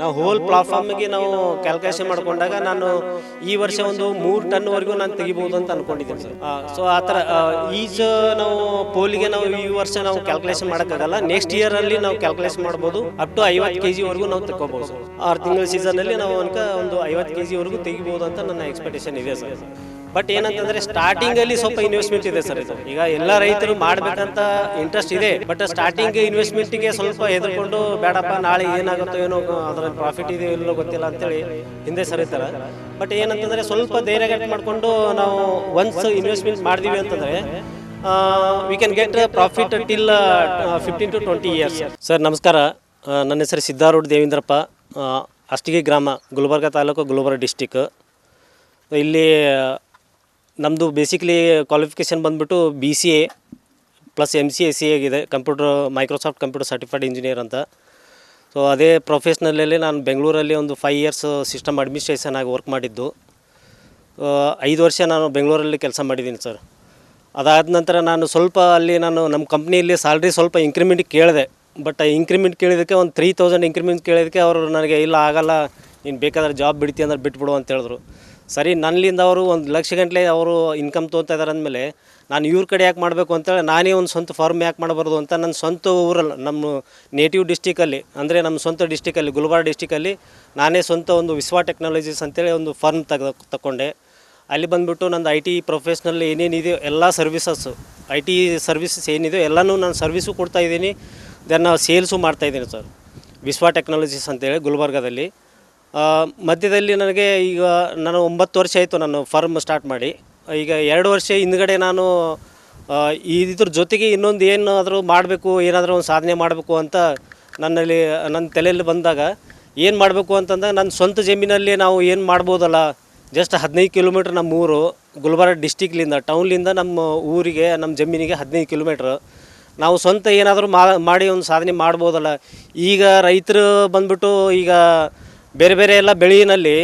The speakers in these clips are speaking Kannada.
ನಾವು ಹೋಲ್ ಪ್ಲಾಟ್ಫಾರ್ಮ್ಗೆ ನಾವು ಕ್ಯಾಲ್ಕುಲೇಷನ್ ಮಾಡ್ಕೊಂಡಾಗ ನಾನು ಈ ವರ್ಷ ಒಂದು ಮೂರು ಟನ್ವರೆಗೂ ನಾನು ತೆಗಿಬಹುದು ಅಂತ ಅನ್ಕೊಂಡಿದ್ದೀನಿ ಸರ್ ಸೊ ಆ ಥರ ಈಜ್ ನಾವು ಪೋಲಿಗೆ ನಾವು ಈ ವರ್ಷ ನಾವು ಕ್ಯಾಲ್ಕುಲೇಷನ್ ಮಾಡೋಕ್ಕಾಗಲ್ಲ. ನೆಕ್ಸ್ಟ್ ಇಯರಲ್ಲಿ ನಾವು ಕ್ಯಾಲ್ಕುಲೇಷನ್ ಮಾಡ್ಬೋದು. ಅಪ್ ಟು ಐವತ್ತು ಕೆ ಜಿವರೆಗೂ ನಾವು ತಗೋಬೋದು ಸರ್ ಆರು ತಿಂಗಳ ಸೀಸನಲ್ಲಿ ನಾವು ಅನ್ಕ ಒಂದು ಐವತ್ತು ಕೆ ಜಿವರೆಗೂ ತೆಗಿಬೋದು ಅಂತ ನನ್ನ ಎಕ್ಸ್ಪೆಕ್ಟೇಷನ್ ಇದೆ ಸರ್ ಬಟ್ ಏನಂತಂದ್ರೆ ಸ್ಟಾರ್ಟಿಂಗ್ ಅಲ್ಲಿ ಸ್ವಲ್ಪ ಇನ್ವೆಸ್ಟ್ಮೆಂಟ್ ಇದೆ ಸರ್ ಇದು. ಈಗ ಎಲ್ಲ ರೈತರು ಮಾಡ್ಬೇಕಂತ ಇಂಟ್ರೆಸ್ಟ್ ಇದೆ ಬಟ್ ಸ್ಟಾರ್ಟಿಂಗ್ ಇನ್ವೆಸ್ಟ್ಮೆಂಟ್ಗೆ ಸ್ವಲ್ಪ ಹೆದರ್ಕೊಂಡು ಬೇಡಪ್ಪ ನಾಳೆ ಏನಾಗುತ್ತೋ ಏನೋ ಅದ್ರ ಪ್ರಾಫಿಟ್ ಇದೆಯೋ ಇಲ್ಲೋ ಗೊತ್ತಿಲ್ಲ ಅಂತೇಳಿ ಹಿಂದೆ ಸರಿತಾರೆ ಬಟ್ ಏನಂತಂದ್ರೆ ಸ್ವಲ್ಪ ಧೈರ್ಯ ಮಾಡಿಕೊಂಡು ಮಾಡ್ಕೊಂಡು ನಾವು ಒನ್ಸ್ ಇನ್ವೆಸ್ಟ್ಮೆಂಟ್ ಮಾಡಿದೀವಿ ಅಂತಂದ್ರೆ we can get profit till fifteen to twenty years sir ನಮಸ್ಕಾರ ನನ್ನ ಹೆಸರು ಸಿದ್ದಾರೂಢ ದೇವೇಂದ್ರಪ್ಪ. ಆ, ಅಷ್ಟಿಗೆ ಗ್ರಾಮ ಗುಲ್ಬರ್ಗ ತಾಲೂಕು ಗುಲ್ಬರ್ಗ ಡಿಸ್ಟಿಕ್ ಇಲ್ಲಿ ನಮ್ಮದು ಬೇಸಿಕ್ಲಿ ಕ್ವಾಲಿಫಿಕೇಷನ್ ಬಂದ್ಬಿಟ್ಟು B C A plus M C A C ಆಗಿದೆ. Computer Microsoft computer certified engineer ಅಂತ. ಸೊ ಅದೇ ಪ್ರೊಫೆಷ್ನಲಲ್ಲಿ ನಾನು ಬೆಂಗಳೂರಲ್ಲಿ ಒಂದು ಫೈವ್ ಇಯರ್ಸ್ ಸಿಸ್ಟಮ್ ಅಡ್ಮಿನಿಸ್ಟ್ರೇಷನ್ ಆಗಿ ವರ್ಕ್ ಮಾಡಿದ್ದು. ಐದು ವರ್ಷ ನಾನು ಬೆಂಗಳೂರಲ್ಲಿ ಕೆಲಸ ಮಾಡಿದ್ದೀನಿ ಸರ್ ಅದಾದ ನಂತರ ನಾನು ಸ್ವಲ್ಪ ಅಲ್ಲಿ ನಾನು ನಮ್ಮ ಕಂಪ್ನಿಯಲ್ಲಿ ಸ್ಯಾಲ್ರಿ ಸ್ವಲ್ಪ ಇಂಕ್ರಿಮೆಂಟ್ ಕೇಳಿದೆ. ಬಟ್ ಇಂಕ್ರಿಮೆಂಟ್ ಕೇಳಿದಕ್ಕೆ ಒಂದು ತ್ರೀ ತೌಸಂಡ್ ಇಂಕ್ರಿಮೆಂಟ್ ಕೇಳಿದ್ದಕ್ಕೆ ಅವರು ನನಗೆ, ಇಲ್ಲ, ಆಗಲ್ಲ. ನೀನು ಬೇಕಾದ್ರೆ ಜಾಬ್ ಬಿಡ್ತೀಯ ಅಂದ್ರೆ ಬಿಟ್ಬಿಡು ಅಂತ ಹೇಳಿದ್ರು. ಸರಿ, ನನ್ನಿಂದ ಅವರು ಒಂದು ಲಕ್ಷ ಗಂಟಲೆ ಅವರು ಇನ್ಕಮ್ ತೊಗೊತಾ ಇದ್ದಾರೆ ಅಂದಮೇಲೆ ನಾನು ಇವ್ರ ಕಡೆ ಯಾಕೆ ಮಾಡಬೇಕು ಅಂತೇಳಿ ನಾನೇ ಒಂದು ಸ್ವಂತ ಫಾರ್ಮ್ ಯಾಕೆ ಮಾಡಬಾರ್ದು ಅಂತ ನನ್ನ ಸ್ವಂತ ಊರಲ್ಲಿ, ನಮ್ಮ ನೇಟಿವ್ ಡಿಸ್ಟಿಕಲ್ಲಿ ಅಂದರೆ ನಮ್ಮ ಸ್ವಂತ ಡಿಸ್ಟಿಕಲ್ಲಿ ಗುಲ್ಬರ್ಗ ಡಿಸ್ಟಿಕಲ್ಲಿ ನಾನೇ ಸ್ವಂತ ಒಂದು ವಿಶ್ವ ಟೆಕ್ನಾಲಜೀಸ್ ಅಂತೇಳಿ ಒಂದು ಫಾರ್ಮ್ ತೆಗೆದು ತಗೊಂಡೆ ಅಲ್ಲಿ ಬಂದುಬಿಟ್ಟು ನಂದು ಐ ಟಿ ಪ್ರೊಫೆಷ್ನಲ್ ಏನೇನಿದೆಯೋ ಎಲ್ಲ ಸರ್ವಿಸಸ್ಸು ಐ ಟಿ ಸರ್ವಿಸಸ್ ಏನಿದೆಯೋ ಎಲ್ಲನೂ ನಾನು ಸರ್ವಿಸು ಕೊಡ್ತಾ ಇದ್ದೀನಿ. ದೆನ್ ಸೇಲ್ಸು ಮಾಡ್ತಾಯಿದ್ದೀನಿ ಸರ್ ವಿಶ್ವ ಟೆಕ್ನಾಲಜೀಸ್ ಅಂತೇಳಿ ಗುಲ್ಬರ್ಗದಲ್ಲಿ. ಮಧ್ಯದಲ್ಲಿ ನನಗೆ ಈಗ ನಾನು ಒಂಬತ್ತು ವರ್ಷ ಆಯಿತು ನಾನು ಫರ್ಮ್ ಸ್ಟಾರ್ಟ್ ಮಾಡಿ. ಈಗ ಎರಡು ವರ್ಷ ಹಿಂದ್ಗಡೆ ನಾನು ಇದ್ರ ಜೊತೆಗೆ ಇನ್ನೊಂದು ಏನಾದರೂ ಮಾಡಬೇಕು, ಏನಾದರೂ ಒಂದು ಸಾಧನೆ ಮಾಡಬೇಕು ಅಂತ ನನ್ನಲ್ಲಿ, ನನ್ನ ತಲೆಯಲ್ಲಿ ಬಂದಾಗ ಏನು ಮಾಡಬೇಕು ಅಂತಂದಾಗ ನನ್ನ ಸ್ವಂತ ಜಮೀನಲ್ಲಿ ನಾವು ಏನು ಮಾಡ್ಬೋದಲ್ಲ ಜಸ್ಟ್ ಹದಿನೈದು ಕಿಲೋಮೀಟ್ರ್ ನಮ್ಮ ಊರು, ಗುಲ್ಬರ್ಗ ಡಿಸ್ಟಿಕ್ಲಿಂದ ಟೌನ್ಲಿಂದ ನಮ್ಮ ಊರಿಗೆ, ನಮ್ಮ ಜಮೀನಿಗೆ ಹದಿನೈದು ಕಿಲೋಮೀಟ್ರ್ ನಾವು ಸ್ವಂತ ಏನಾದರೂ ಮಾಡಿ ಒಂದು ಸಾಧನೆ ಮಾಡ್ಬೋದಲ್ಲ. ಈಗ ರೈತರು ಬಂದ್ಬಿಟ್ಟು ಈಗ ಬೇರೆ ಬೇರೆ ಎಲ್ಲ ಬೆಳೆಯಲ್ಲಿ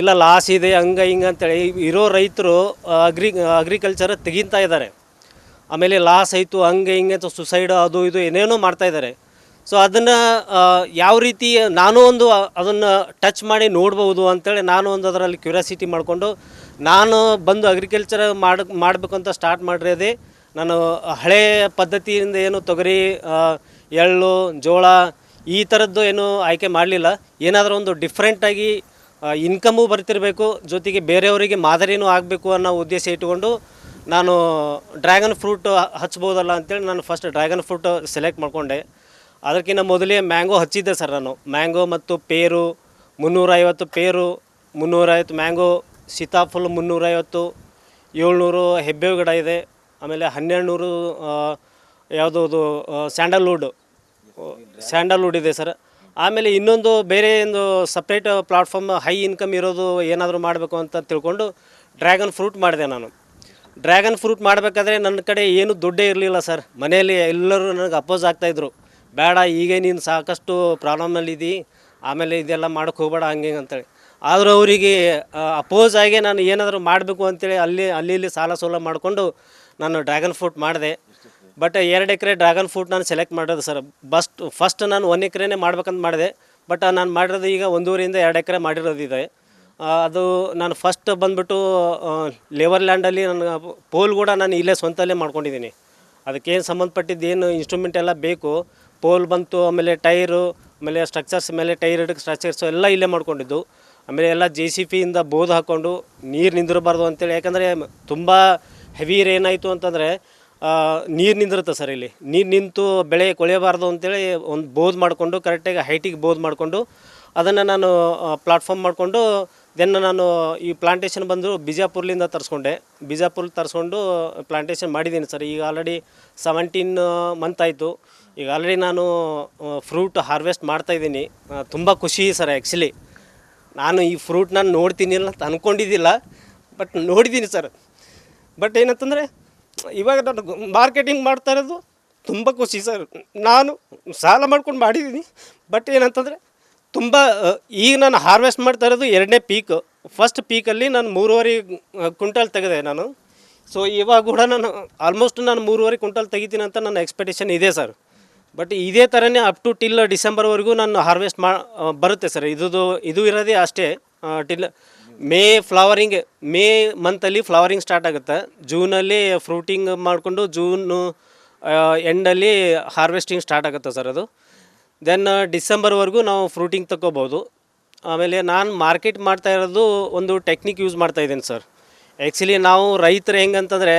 ಇಲ್ಲ ಲಾಸ್ ಇದೆ, ಹಂಗೆ ಹಿಂಗೆ ಅಂತೇಳಿ ಇರೋ ರೈತರು ಅಗ್ರಿ ಅಗ್ರಿಕಲ್ಚರ್ ತೆಗಿತಾ ಇದ್ದಾರೆ. ಆಮೇಲೆ ಲಾಸ್ ಆಯಿತು, ಹಂಗೆ ಹಿಂಗೆ ಅಂತ ಸುಸೈಡ್ ಅದು ಇದು ಏನೇನೋ ಮಾಡ್ತಾ ಇದ್ದಾರೆ. ಸೊ ಅದನ್ನು ಯಾವ ರೀತಿ ನಾನು ಒಂದು ಅದನ್ನು ಟಚ್ ಮಾಡಿ ನೋಡ್ಬೋದು ಅಂತೇಳಿ ನಾನು ಒಂದು ಅದರಲ್ಲಿ ಕ್ಯೂರಿಯಾಸಿಟಿ ಮಾಡಿಕೊಂಡು ನಾನು ಬಂದು ಅಗ್ರಿಕಲ್ಚರ್ ಮಾಡ, ಮಾಡಬೇಕು ಸ್ಟಾರ್ಟ್ ಮಾಡಿರೋದೇ ನಾನು ಹಳೆ ಪದ್ಧತಿಯಿಂದ ಏನು ತೊಗರಿ ಎಳ್ಳು, ಜೋಳ ಈ ಥರದ್ದು ಏನು ಆಯ್ಕೆ ಮಾಡಲಿಲ್ಲ. ಏನಾದರೂ ಒಂದು ಡಿಫ್ರೆಂಟಾಗಿ ಇನ್ಕಮು ಬರ್ತಿರಬೇಕು, ಜೊತೆಗೆ ಬೇರೆಯವರಿಗೆ ಮಾದರಿನೂ ಆಗಬೇಕು ಅನ್ನೋ ಉದ್ದೇಶ ಇಟ್ಟುಕೊಂಡು ನಾನು ಡ್ರ್ಯಾಗನ್ ಫ್ರೂಟ್ ಹಚ್ಬೋದಲ್ಲ ಅಂತೇಳಿ ನಾನು ಫಸ್ಟ್ ಡ್ರ್ಯಾಗನ್ ಫ್ರೂಟ್ ಸೆಲೆಕ್ಟ್ ಮಾಡಿಕೊಂಡೆ. ಅದಕ್ಕಿಂತ ಮೊದಲೇ ಮ್ಯಾಂಗೋ ಹಚ್ಚಿದ್ದೆ ಸರ್ ನಾನು. ಮ್ಯಾಂಗೋ ಮತ್ತು ಪೇರು ಮುನ್ನೂರೈವತ್ತು ಪೇರು ಮುನ್ನೂರೈವತ್ತು ಮ್ಯಾಂಗೋ ಸೀತಾಫಲ್ ಮುನ್ನೂರೈವತ್ತು, ಏಳ್ನೂರು ಹೆಬ್ಬೇವು ಗಿಡ ಇದೆ, ಆಮೇಲೆ ಹನ್ನೆರಡು ನೂರು ಯಾವುದದು ಸ್ಯಾಂಡಲ್ವುಡ್ ಸ್ಯಾಂಡಲ್ವುಡ್ ಇದೆ ಸರ್. ಆಮೇಲೆ ಇನ್ನೊಂದು ಬೇರೆ ಒಂದು ಸಪ್ರೇಟ್ ಪ್ಲಾಟ್ಫಾರ್ಮ್ ಹೈ ಇನ್ಕಮ್ ಇರೋದು ಏನಾದರೂ ಮಾಡಬೇಕು ಅಂತ ತಿಳ್ಕೊಂಡು ಡ್ರ್ಯಾಗನ್ ಫ್ರೂಟ್ ಮಾಡಿದೆ ನಾನು. ಡ್ರ್ಯಾಗನ್ ಫ್ರೂಟ್ ಮಾಡಬೇಕಾದ್ರೆ ನನ್ನ ಕಡೆ ಏನು ದುಡ್ಡೇ ಇರಲಿಲ್ಲ ಸರ್. ಮನೆಯಲ್ಲಿ ಎಲ್ಲರೂ ನನಗೆ ಅಪೋಸ್ ಆಗ್ತಾಯಿದ್ರು ಬೇಡ, ಈಗ ನೀನು ಸಾಕಷ್ಟು ಪ್ರಾಬ್ಲಮ್ನಲ್ಲಿದ್ದಿ ಆಮೇಲೆ ಇದೆಲ್ಲ ಮಾಡೋಕ್ಕೆ ಹೋಗಬೇಡ ಹಂಗೆ ಹಿಂಗೆ ಅಂತೇಳಿ. ಆದರೂ ಅವರಿಗೆ ಅಪೋಸ್ ಆಗಿ ನಾನು ಏನಾದರೂ ಮಾಡಬೇಕು ಅಂತೇಳಿ ಅಲ್ಲಿ ಅಲ್ಲಿ ಇಲ್ಲಿ ಸಾಲ ಸೋಲ ಮಾಡಿಕೊಂಡು ನಾನು ಡ್ರ್ಯಾಗನ್ ಫ್ರೂಟ್ ಮಾಡಿದೆ. ಬಟ್ ಎರಡು ಎಕರೆ ಡ್ರ್ಯಾಗನ್ ಫ್ರೂಟ್ ನಾನು ಸೆಲೆಕ್ಟ್ ಮಾಡೋದು ಸರ್ ಬಸ್ಟ್ ಫಸ್ಟ್ ನಾನು ಒಂದು ಎಕರೆನೇ ಮಾಡ್ಬೇಕಂತ ಮಾಡಿದೆ. ಬಟ್ ನಾನು ಮಾಡಿರೋದು ಈಗ ಒಂದೂವರೆಯಿಂದ ಎರಡು ಎಕರೆ ಮಾಡಿರೋದಿದೆ. ಇದೆ ಅದು ನಾನು ಫಸ್ಟ್ ಬಂದ್ಬಿಟ್ಟು ಲೇಬರ್ ಲ್ಯಾಂಡಲ್ಲಿ ನನ್ನ ಪೋಲ್ ಕೂಡ ನಾನು ಇಲ್ಲೇ ಸ್ವಂತಲ್ಲೇ ಮಾಡ್ಕೊಂಡಿದ್ದೀನಿ. ಅದಕ್ಕೇನು ಸಂಬಂಧಪಟ್ಟಿದ್ದು ಏನು ಇನ್ಸ್ಟ್ರೂಮೆಂಟ್ ಎಲ್ಲ ಬೇಕು. ಪೋಲ್ ಬಂತು, ಆಮೇಲೆ ಟೈರು ಆಮೇಲೆ ಸ್ಟ್ರಕ್ಚರ್ಸ್ ಮೇಲೆ ಟೈರ್ ಸ್ಟ್ರಕ್ಚರ್ಸು ಎಲ್ಲ ಇಲ್ಲೇ ಮಾಡ್ಕೊಂಡಿದ್ದು. ಆಮೇಲೆ ಎಲ್ಲ ಜೆ ಸಿ ಪಿಯಿಂದ ಬೋದ್ ಹಾಕ್ಕೊಂಡು ನೀರು ನಿಂದಿರಬಾರ್ದು ಅಂತೇಳಿ. ಯಾಕಂದರೆ ತುಂಬ ಹೆವಿ ರೇನ್ ಆಯಿತು ಅಂತಂದರೆ ನೀರು ನಿಂದಿರುತ್ತೆ ಸರ್ ಇಲ್ಲಿ. ನೀರು ನಿಂತು ಬೆಳೆ ಕೊಳೆಯಬಾರ್ದು ಅಂತೇಳಿ ಒಂದು ಬೋದ್ ಮಾಡಿಕೊಂಡು ಕರೆಕ್ಟಾಗಿ ಹೈಟಿಗೆ ಬೋದ್ ಮಾಡಿಕೊಂಡು ಅದನ್ನು ನಾನು ಪ್ಲಾಟ್ಫಾರ್ಮ್ ಮಾಡಿಕೊಂಡು ದೆನ್ ನಾನು ಈ ಪ್ಲಾಂಟೇಷನ್ ಬಂದು ಬಿಜಾಪುರ್ಲಿಂದ ತರಿಸ್ಕೊಂಡೆ. ಬಿಜಾಪುರ್ ತರಿಸ್ಕೊಂಡು ಪ್ಲಾಂಟೇಷನ್ ಮಾಡಿದ್ದೀನಿ ಸರ್. ಈಗ ಆಲ್ರೆಡಿ ಸೆವೆಂಟೀನ್ ಮಂತ್ ಆಯಿತು. ಈಗ ಆಲ್ರೆಡಿ ನಾನು ಫ್ರೂಟ್ ಹಾರ್ವೆಸ್ಟ್ ಮಾಡ್ತಾಯಿದ್ದೀನಿ ತುಂಬ ಖುಷಿ ಸರ್ ಆ್ಯಕ್ಚುಲಿ ನಾನು ಈ ಫ್ರೂಟ್ ನಾನು ನೋಡ್ತೀನಿ ಅಂತ ಅಂದ್ಕೊಂಡಿದ್ದಿಲ್ಲ ಬಟ್ ನೋಡಿದ್ದೀನಿ ಸರ್. ಬಟ್ ಏನಂತಂದರೆ ಇವಾಗ ನಾನು ಮಾರ್ಕೆಟಿಂಗ್ ಮಾಡ್ತಾ ಇರೋದು ತುಂಬ ಖುಷಿ ಸರ್. ನಾನು ಸಾಲ ಮಾಡ್ಕೊಂಡು ಮಾಡಿದ್ದೀನಿ. ಬಟ್ ಏನಂತಂದರೆ ತುಂಬ ಈಗ ನಾನು ಹಾರ್ವೆಸ್ಟ್ ಮಾಡ್ತಾ ಇರೋದು ಎರಡನೇ ಪೀಕ್. ಫಸ್ಟ್ ಪೀಕಲ್ಲಿ ನಾನು ಮೂರುವರೆ ಕ್ವಿಂಟಲ್ ತೆಗೆದೆ ನಾನು. ಸೊ ಇವಾಗ ಕೂಡ ನಾನು ಆಲ್ಮೋಸ್ಟ್ ನಾನು ಮೂರುವರೆ ಕ್ವಿಂಟಲ್ ತೆಗಿತೀನಿ ಅಂತ ನನ್ನ ಎಕ್ಸ್ಪೆಕ್ಟೇಷನ್ ಇದೆ ಸರ್. ಬಟ್ ಇದೇ ಥರನೇ ಅಪ್ ಟು ಟಿಲ್ ಡಿಸೆಂಬರ್ವರೆಗೂ ನಾನು ಹಾರ್ವೆಸ್ಟ್ ಮಾ ಬರುತ್ತೆ ಸರ್. ಇದು ಇದು ಇರೋದೇ ಅಷ್ಟೇ. ಟಿಲ್ ಮೇ ಫ್ಲವರಿಂಗ್ ಮೇ ಮಂತಲ್ಲಿ ಫ್ಲವರಿಂಗ್ ಸ್ಟಾರ್ಟ್ ಆಗುತ್ತೆ. ಜೂನಲ್ಲಿ ಫ್ರೂಟಿಂಗ್ ಮಾಡಿಕೊಂಡು ಜೂನು ಎಂಡಲ್ಲಿ ಹಾರ್ವೆಸ್ಟಿಂಗ್ ಸ್ಟಾರ್ಟ್ ಆಗುತ್ತೆ ಸರ್ ಅದು. ದೆನ್ ಡಿಸೆಂಬರ್ವರೆಗೂ ನಾವು ಫ್ರೂಟಿಂಗ್ ತಗೋಬೋದು. ಆಮೇಲೆ ನಾನು ಮಾರ್ಕೆಟ್ ಮಾಡ್ತಾ ಇರೋದು ಒಂದು ಟೆಕ್ನಿಕ್ ಯೂಸ್ ಮಾಡ್ತಾ ಇದ್ದೀನಿ ಸರ್ ಆ್ಯಕ್ಚುಲಿ ನಾವು ರೈತರು ಹೆಂಗಂತಂದರೆ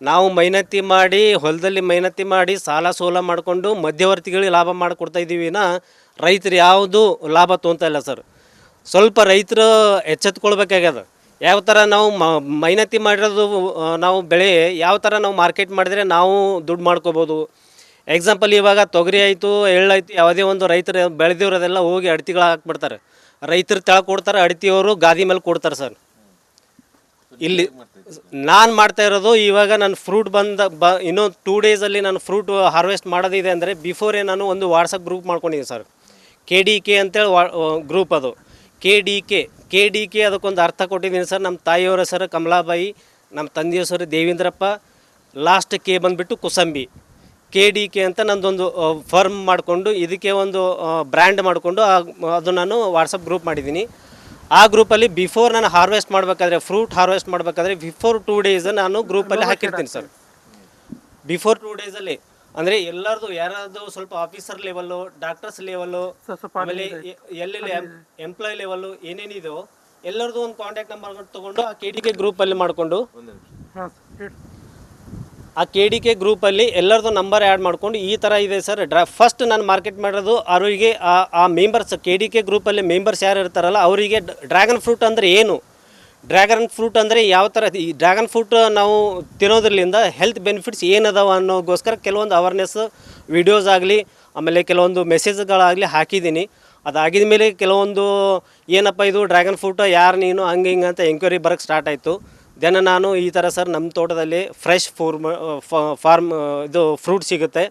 ನಾವು ಮೈನತ್ತಿ ಮಾಡಿ, ಹೊಲದಲ್ಲಿ ಮೈನತ್ತಿ ಮಾಡಿ ಸಾಲ ಸೋಲ ಮಾಡಿಕೊಂಡು ಮಧ್ಯವರ್ತಿಗಳಿಗೆ ಲಾಭ ಮಾಡಿಕೊಡ್ತಾ ಇದ್ದೀವಿ ನಾ, ರೈತರು ಯಾವುದು ಲಾಭ ತೊಗೊತಾ ಇಲ್ಲ ಸರ್ ಸ್ವಲ್ಪ ರೈತರು ಎಚ್ಚೆತ್ಕೊಳ್ಬೇಕಾಗ್ಯದ. ಯಾವ ಥರ ನಾವು ಮ, ಮೈನತಿ ಮಾಡಿರೋದು ನಾವು ಬೆಳೆ ಯಾವ ಥರ ನಾವು ಮಾರ್ಕೆಟ್ ಮಾಡಿದರೆ ನಾವು ದುಡ್ಡು ಮಾಡ್ಕೋಬೋದು. ಎಕ್ಸಾಂಪಲ್ ಇವಾಗ ತೊಗರಿ ಆಯಿತು ಎಳ್ಳಾಯ್ತು ಯಾವುದೇ ಒಂದು ರೈತರು ಬೆಳೆದಿರೋದೆಲ್ಲ ಹೋಗಿ ಅಡತಿಗಳು ಹಾಕ್ಬಿಡ್ತಾರೆ. ರೈತರು ತೆಳ ಕೊಡ್ತಾರೆ, ಅಡತಿಯವರು ಗಾದಿ ಮೇಲೆ ಕೊಡ್ತಾರೆ ಸರ್. ಇಲ್ಲಿ ನಾನು ಮಾಡ್ತಾ ಇರೋದು ಇವಾಗ ನನ್ನ ಫ್ರೂಟ್ ಬಂದ, ಬ ಇನ್ನೊಂದು ಟೂ ಡೇಸಲ್ಲಿ ನಾನು ಫ್ರೂಟ್ ಹಾರ್ವೆಸ್ಟ್ ಮಾಡೋದಿದೆ ಅಂದರೆ ಬಿಫೋರೇ ನಾನು ಒಂದು ವಾಟ್ಸಪ್ ಗ್ರೂಪ್ ಮಾಡ್ಕೊಂಡಿದ್ದೀನಿ ಸರ್. ಕೆ ಡಿ ಕೆ ಅಂತೇಳಿ ವಾ ಗ್ರೂಪ್ ಅದು. K D K K D K ಅದಕ್ಕೊಂದು ಅರ್ಥ ಕೊಟ್ಟಿದ್ದೀನಿ ಸರ್. ನಮ್ಮ ತಾಯಿಯವರ ಹೆಸರು ಕಮಲಾಬಾಯಿ ನಮ್ಮ ತಂದೆಯ ಹೆಸರು ದೇವೇಂದ್ರಪ್ಪ ಲಾಸ್ಟ್ ಕೆ ಬಂದುಬಿಟ್ಟು ಕುಸಂಬಿ. ಕೆ ಡಿ ಕೆ ಅಂತ ನಂದೊಂದು ಫರ್ಮ್ ಮಾಡಿಕೊಂಡು ಇದಕ್ಕೆ ಒಂದು ಬ್ರ್ಯಾಂಡ್ ಮಾಡಿಕೊಂಡು ಅದು ನಾನು ವಾಟ್ಸಪ್ ಗ್ರೂಪ್ ಮಾಡಿದ್ದೀನಿ. ಆ ಗ್ರೂಪಲ್ಲಿ ಬಿಫೋರ್ ನಾನು ಹಾರ್ವೆಸ್ಟ್ ಮಾಡಬೇಕಾದ್ರೆ ಫ್ರೂಟ್ ಹಾರ್ವೆಸ್ಟ್ ಮಾಡಬೇಕಾದ್ರೆ ಬಿಫೋರ್ ಟೂ ಡೇಸ್ ನಾನು ಗ್ರೂಪಲ್ಲಿ ಹಾಕಿರ್ತೀನಿ ಸರ್. ಬಿಫೋರ್ ಟೂ ಡೇಸಲ್ಲಿ ಅಂದರೆ ಎಲ್ಲರದು ಯಾರಾದ್ರು ಸ್ವಲ್ಪ ಆಫೀಸರ್ ಲೆವೆಲ್ಲು ಡಾಕ್ಟರ್ಸ್ ಲೆವೆಲ್ಲು ಆಮೇಲೆ ಎಲ್ಲೆಲ್ಲಿ ಎಂಪ್ಲಾಯ್ ಲೆವೆಲ್ಲು ಏನೇನಿದೆಯೋ ಎಲ್ಲರದು ಒಂದು ಕಾಂಟ್ಯಾಕ್ಟ್ ನಂಬರ್ ತಗೊಂಡು ಆ ಕೆ ಡಿ ಕೆ ಗ್ರೂಪಲ್ಲಿ ಮಾಡಿಕೊಂಡು ಆ ಕೆ ಡಿ ಕೆ ಗ್ರೂಪಲ್ಲಿ ಎಲ್ಲರದು ನಂಬರ್ ಆ್ಯಡ್ ಮಾಡ್ಕೊಂಡು ಈ ಥರ ಇದೆ ಸರ್ ಡ್ರಾ ಫಸ್ಟ್ ನಾನು ಮಾರ್ಕೆಟ್ ಮಾಡೋದು ಅವರಿಗೆ ಆ ಆ ಮೆಂಬರ್ಸ್ ಕೆ ಡಿ ಕೆ ಗ್ರೂಪಲ್ಲಿ ಮೆಂಬರ್ಸ್ ಯಾರು ಇರ್ತಾರಲ್ಲ ಅವರಿಗೆ ಡ್ರ್ಯಾಗನ್ ಫ್ರೂಟ್ ಅಂದರೆ ಏನು? ಡ್ರ್ಯಾಗನ್ ಫ್ರೂಟ್ ಅಂದರೆ ಯಾವ ಥರ ಈ ಡ್ರ್ಯಾಗನ್ ಫ್ರೂಟ್ ನಾವು ತಿನ್ನೋದ್ರಲ್ಲಿಂದ ಹೆಲ್ತ್ ಬೆನಿಫಿಟ್ಸ್ ಏನದಾವ ಅನ್ನೋಗೋಸ್ಕರ ಕೆಲವೊಂದು ಅವೇರ್ನೆಸ್ ವಿಡಿಯೋಸ್ ಆಗಲಿ, ಆಮೇಲೆ ಕೆಲವೊಂದು ಮೆಸೇಜ್ಗಳಾಗಲಿ ಹಾಕಿದ್ದೀನಿ. ಅದಾಗಿದ ಮೇಲೆ ಕೆಲವೊಂದು ಏನಪ್ಪ ಇದು ಡ್ರ್ಯಾಗನ್ ಫ್ರೂಟ್, ಯಾರು ನೀನು, ಹಂಗೆ ಹಿಂಗೆ ಅಂತ ಎಂಕ್ವೈರಿ ಬರೋಕ್ಕೆ ಸ್ಟಾರ್ಟ್ ಆಯಿತು. ದೆನ್ ನಾನು ಈ ಥರ ಸರ್ ನಮ್ಮ ತೋಟದಲ್ಲಿ ಫ್ರೆಶ್ ಫೂರ್ಮ್ ಫಾರ್ಮ್ ಇದು ಫ್ರೂಟ್ ಸಿಗುತ್ತೆ.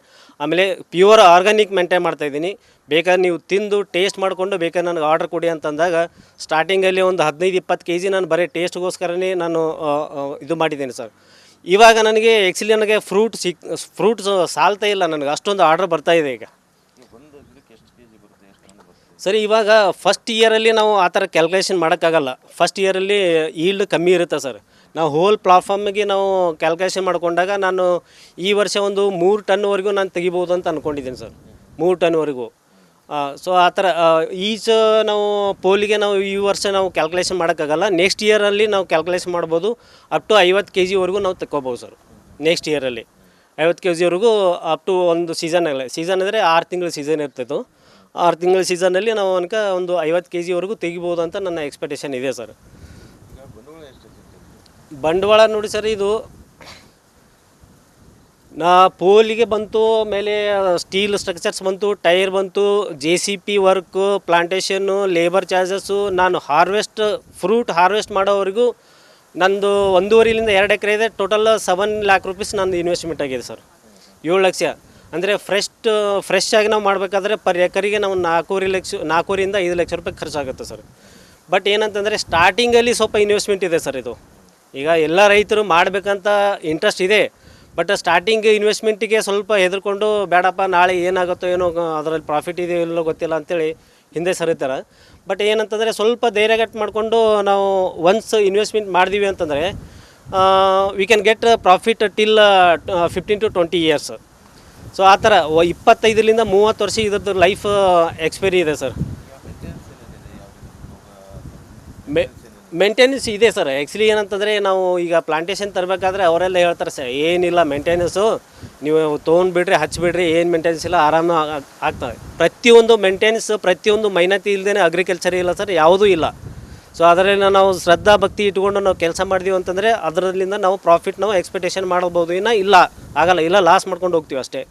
ಆಮೇಲೆ ಪ್ಯೂರ್ ಆರ್ಗಾನಿಕ್ ಮೇಂಟೈನ್ ಮಾಡ್ತಾಯಿದ್ದೀನಿ ಬೇಕಾದ್ರೆ ನೀವು ತಿಂದು ಟೇಸ್ಟ್ ಮಾಡಿಕೊಂಡು ಬೇಕಾದ್ರೆ ನನಗೆ ಆರ್ಡರ್ ಕೊಡಿ ಅಂತಂದಾಗ ಸ್ಟಾರ್ಟಿಂಗಲ್ಲಿ ಒಂದು ಹದಿನೈದು, ಇಪ್ಪತ್ತು ಕೆ ಜಿ ನಾನು ಬರೀ ಟೇಸ್ಟ್ಗೋಸ್ಕರನೇ ನಾನು ಇದು ಮಾಡಿದ್ದೀನಿ ಸರ್ ಇವಾಗ ನನಗೆ ಆ್ಯಕ್ಚುಲಿ ನನಗೆ ಫ್ರೂಟ್ ಸಿಕ್ ಫ್ರೂಟ್ಸ್ ಸಾಲ್ತಾ ಇಲ್ಲ ನನಗೆ. ಅಷ್ಟೊಂದು ಆರ್ಡರ್ ಬರ್ತಾ ಇದೆ ಈಗ. ಸರಿ, ಇವಾಗ ಫಸ್ಟ್ ಇಯರಲ್ಲಿ ನಾವು ಆ ಥರ ಕ್ಯಾಲ್ಕುಲೇಷನ್ ಮಾಡೋಕ್ಕಾಗಲ್ಲ. ಫಸ್ಟ್ ಇಯರಲ್ಲಿ ಈಲ್ಡ್ ಕಮ್ಮಿ ಇರುತ್ತೆ ಸರ್ ನಾವು ಹೋಲ್ ಪ್ಲಾಟ್ಫಾರ್ಮಿಗೆ ನಾವು ಕ್ಯಾಲ್ಕುಲೇಷನ್ ಮಾಡಿಕೊಂಡಾಗ ನಾನು ಈ ವರ್ಷ ಒಂದು ಮೂರು ಟನ್ವರೆಗೂ ನಾನು ತೆಗಿಬೋದು ಅಂತ ಅಂದ್ಕೊಂಡಿದ್ದೀನಿ ಸರ್ ಮೂರು ಟನ್ವರೆಗೂ ಸೊ ಆ ಥರ ಈಚ ನಾವು ಪೋಲಿಗೆ ನಾವು ಈ ವರ್ಷ ನಾವು ಕ್ಯಾಲ್ಕುಲೇಷನ್ ಮಾಡೋಕ್ಕಾಗಲ್ಲ. ನೆಕ್ಸ್ಟ್ ಇಯರಲ್ಲಿ ನಾವು ಕ್ಯಾಲ್ಕುಲೇಷನ್ ಮಾಡ್ಬೋದು. ಅಪ್ ಟು ಐವತ್ತು ಕೆ ಜಿವರೆಗೂ ನಾವು ತಕ್ಕೋಬೋದು ಸರ್ ನೆಕ್ಸ್ಟ್ ಇಯರಲ್ಲಿ ಐವತ್ತು ಕೆ ಜಿವರೆಗೂ ಅಪ್ ಟು ಒಂದು ಸೀಸನ್ ಸೀಸನ್ ಅಂದರೆ ಆರು ತಿಂಗಳು ಸೀಸನ್ ಇರ್ತಿತ್ತು ಆರು ತಿಂಗಳ ಸೀಸನಲ್ಲಿ ನಾವು ಅನ್ಕ ಒಂದು ಐವತ್ತು ಕೆ ಜಿವರೆಗೂ ತೆಗಿಬೋದು ಅಂತ ನನ್ನ ಎಕ್ಸ್ಪೆಕ್ಟೇಷನ್ ಇದೆ ಸರ್ ಬಂಡವಾಳ ನೋಡಿ ಸರ್ ಇದು. ನಾ ಪೋಲಿಗೆ ಬಂತು, ಆಮೇಲೆ ಸ್ಟೀಲ್ ಸ್ಟ್ರಕ್ಚರ್ಸ್ ಬಂತು, ಟೈರ್ ಬಂತು J C P work plantation labour charges ನಾನು ಹಾರ್ವೆಸ್ಟ್ ಫ್ರೂಟ್ ಹಾರ್ವೆಸ್ಟ್ ಮಾಡೋವರೆಗೂ ನಂದು ಒಂದೂವರೆಲಿಂದ ಎರಡು ಎಕರೆ ಇದೆ. ಟೋಟಲ್ ಸೆವೆನ್ ಲ್ಯಾಕ್ ರುಪೀಸ್ ನಂದು ಇನ್ವೆಸ್ಟ್ಮೆಂಟ್ ಆಗಿದೆ ಸರ್. ಏಳು ಲಕ್ಷ. ಅಂದರೆ ಫ್ರೆಶ್ ಫ್ರೆಶ್ ಆಗಿ ನಾವು ಮಾಡಬೇಕಾದ್ರೆ ಪರ್ ಎಕರಿಗೆ ನಾವು ನಾಲ್ಕೂವರೆ ಲಕ್ಷ, ನಾಲ್ಕೂವರೆಯಿಂದ ಐದು ಲಕ್ಷ ರೂಪಾಯಿ ಖರ್ಚಾಗುತ್ತೆ ಸರ್. ಬಟ್ ಏನಂತಂದರೆ ಸ್ಟಾರ್ಟಿಂಗಲ್ಲಿ ಸ್ವಲ್ಪ ಇನ್ವೆಸ್ಟ್ಮೆಂಟ್ ಇದೆ ಸರ್ ಇದು. ಈಗ ಎಲ್ಲ ರೈತರು ಮಾಡಬೇಕಂತ ಇಂಟ್ರೆಸ್ಟ್ ಇದೆ. ಬಟ್ ಸ್ಟಾರ್ಟಿಂಗ್ ಇನ್ವೆಸ್ಟ್ಮೆಂಟಿಗೆ ಸ್ವಲ್ಪ ಹೆದರ್ಕೊಂಡು ಬೇಡಪ್ಪ ನಾಳೆ ಏನಾಗುತ್ತೋ ಏನೋ ಅದರಲ್ಲಿ ಪ್ರಾಫಿಟ್ ಇದೆಯೋ ಇಲ್ಲೋ ಗೊತ್ತಿಲ್ಲ ಅಂತೇಳಿ ಹಿಂದೆ ಸರಿತಾರೆ. ಬಟ್ ಏನಂತಂದರೆ ಸ್ವಲ್ಪ ಧೈರ್ಯಗಟ್ಟು ಮಾಡಿಕೊಂಡು ನಾವು ಒನ್ಸ್ ಇನ್ವೆಸ್ಟ್ಮೆಂಟ್ ಮಾಡಿದೀವಿ ಅಂತಂದರೆ we can get profit till fifteen to twenty years so ಆ ಥರ ಇಪ್ಪತ್ತೈದರಿಂದ ಮೂವತ್ತು ವರ್ಷ ಇದ್ರದ್ದು ಲೈಫ್ ಎಕ್ಸ್ಪೈರಿ ಇದೆ ಸರ್ ಮೆ ಮೇಂಟೆನೆನ್ಸ್ ಇದೆ ಸರ್. ಆ್ಯಕ್ಚುಲಿ ಏನಂತಂದರೆ ನಾವು ಈಗ ಪ್ಲಾಂಟೇಶನ್ ತರಬೇಕಾದ್ರೆ ಅವರೆಲ್ಲ ಹೇಳ್ತಾರೆ ಸರ್, ಏನಿಲ್ಲ ಮೇಂಟೆನೆನ್ಸು ನೀವು ತೊಗೊಂಡ್ಬಿಡ್ರಿ ಹಚ್ಚಿಬಿಡ್ರಿ ಏನು ಮೇಂಟೆನೆನ್ಸ್ ಇಲ್ಲ, ಆರಾಮ ಆಗ್- ಆಗ್ತವೆ. ಪ್ರತಿಯೊಂದು ಮೇಂಟೆನೆನ್ಸ್ ಪ್ರತಿಯೊಂದು ಮೈನತಿ ಇಲ್ಲದೇ ಅಗ್ರಿಕಲ್ಚರ್ ಇಲ್ಲ ಸರ್, ಯಾವುದೂ ಇಲ್ಲ. ಸೊ ಅದರಲ್ಲಿ ನಾವು ಶ್ರದ್ಧಾ ಭಕ್ತಿ ಇಟ್ಕೊಂಡು ನಾವು ಕೆಲಸ ಮಾಡಿದೀವಿ ಅಂತಂದರೆ ಅದರಲ್ಲಿಂದ ನಾವು ಪ್ರಾಫಿಟ್ ನಾವು ಎಕ್ಸ್ಪೆಕ್ಟೇಷನ್ ಮಾಡ್ಬೋದು. ಇನ್ನು ಇಲ್ಲ, ಆಗಲ್ಲ, ಇಲ್ಲ ಲಾಸ್ ಮಾಡ್ಕೊಂಡು ಹೋಗ್ತೀವಿ ಅಷ್ಟೇ.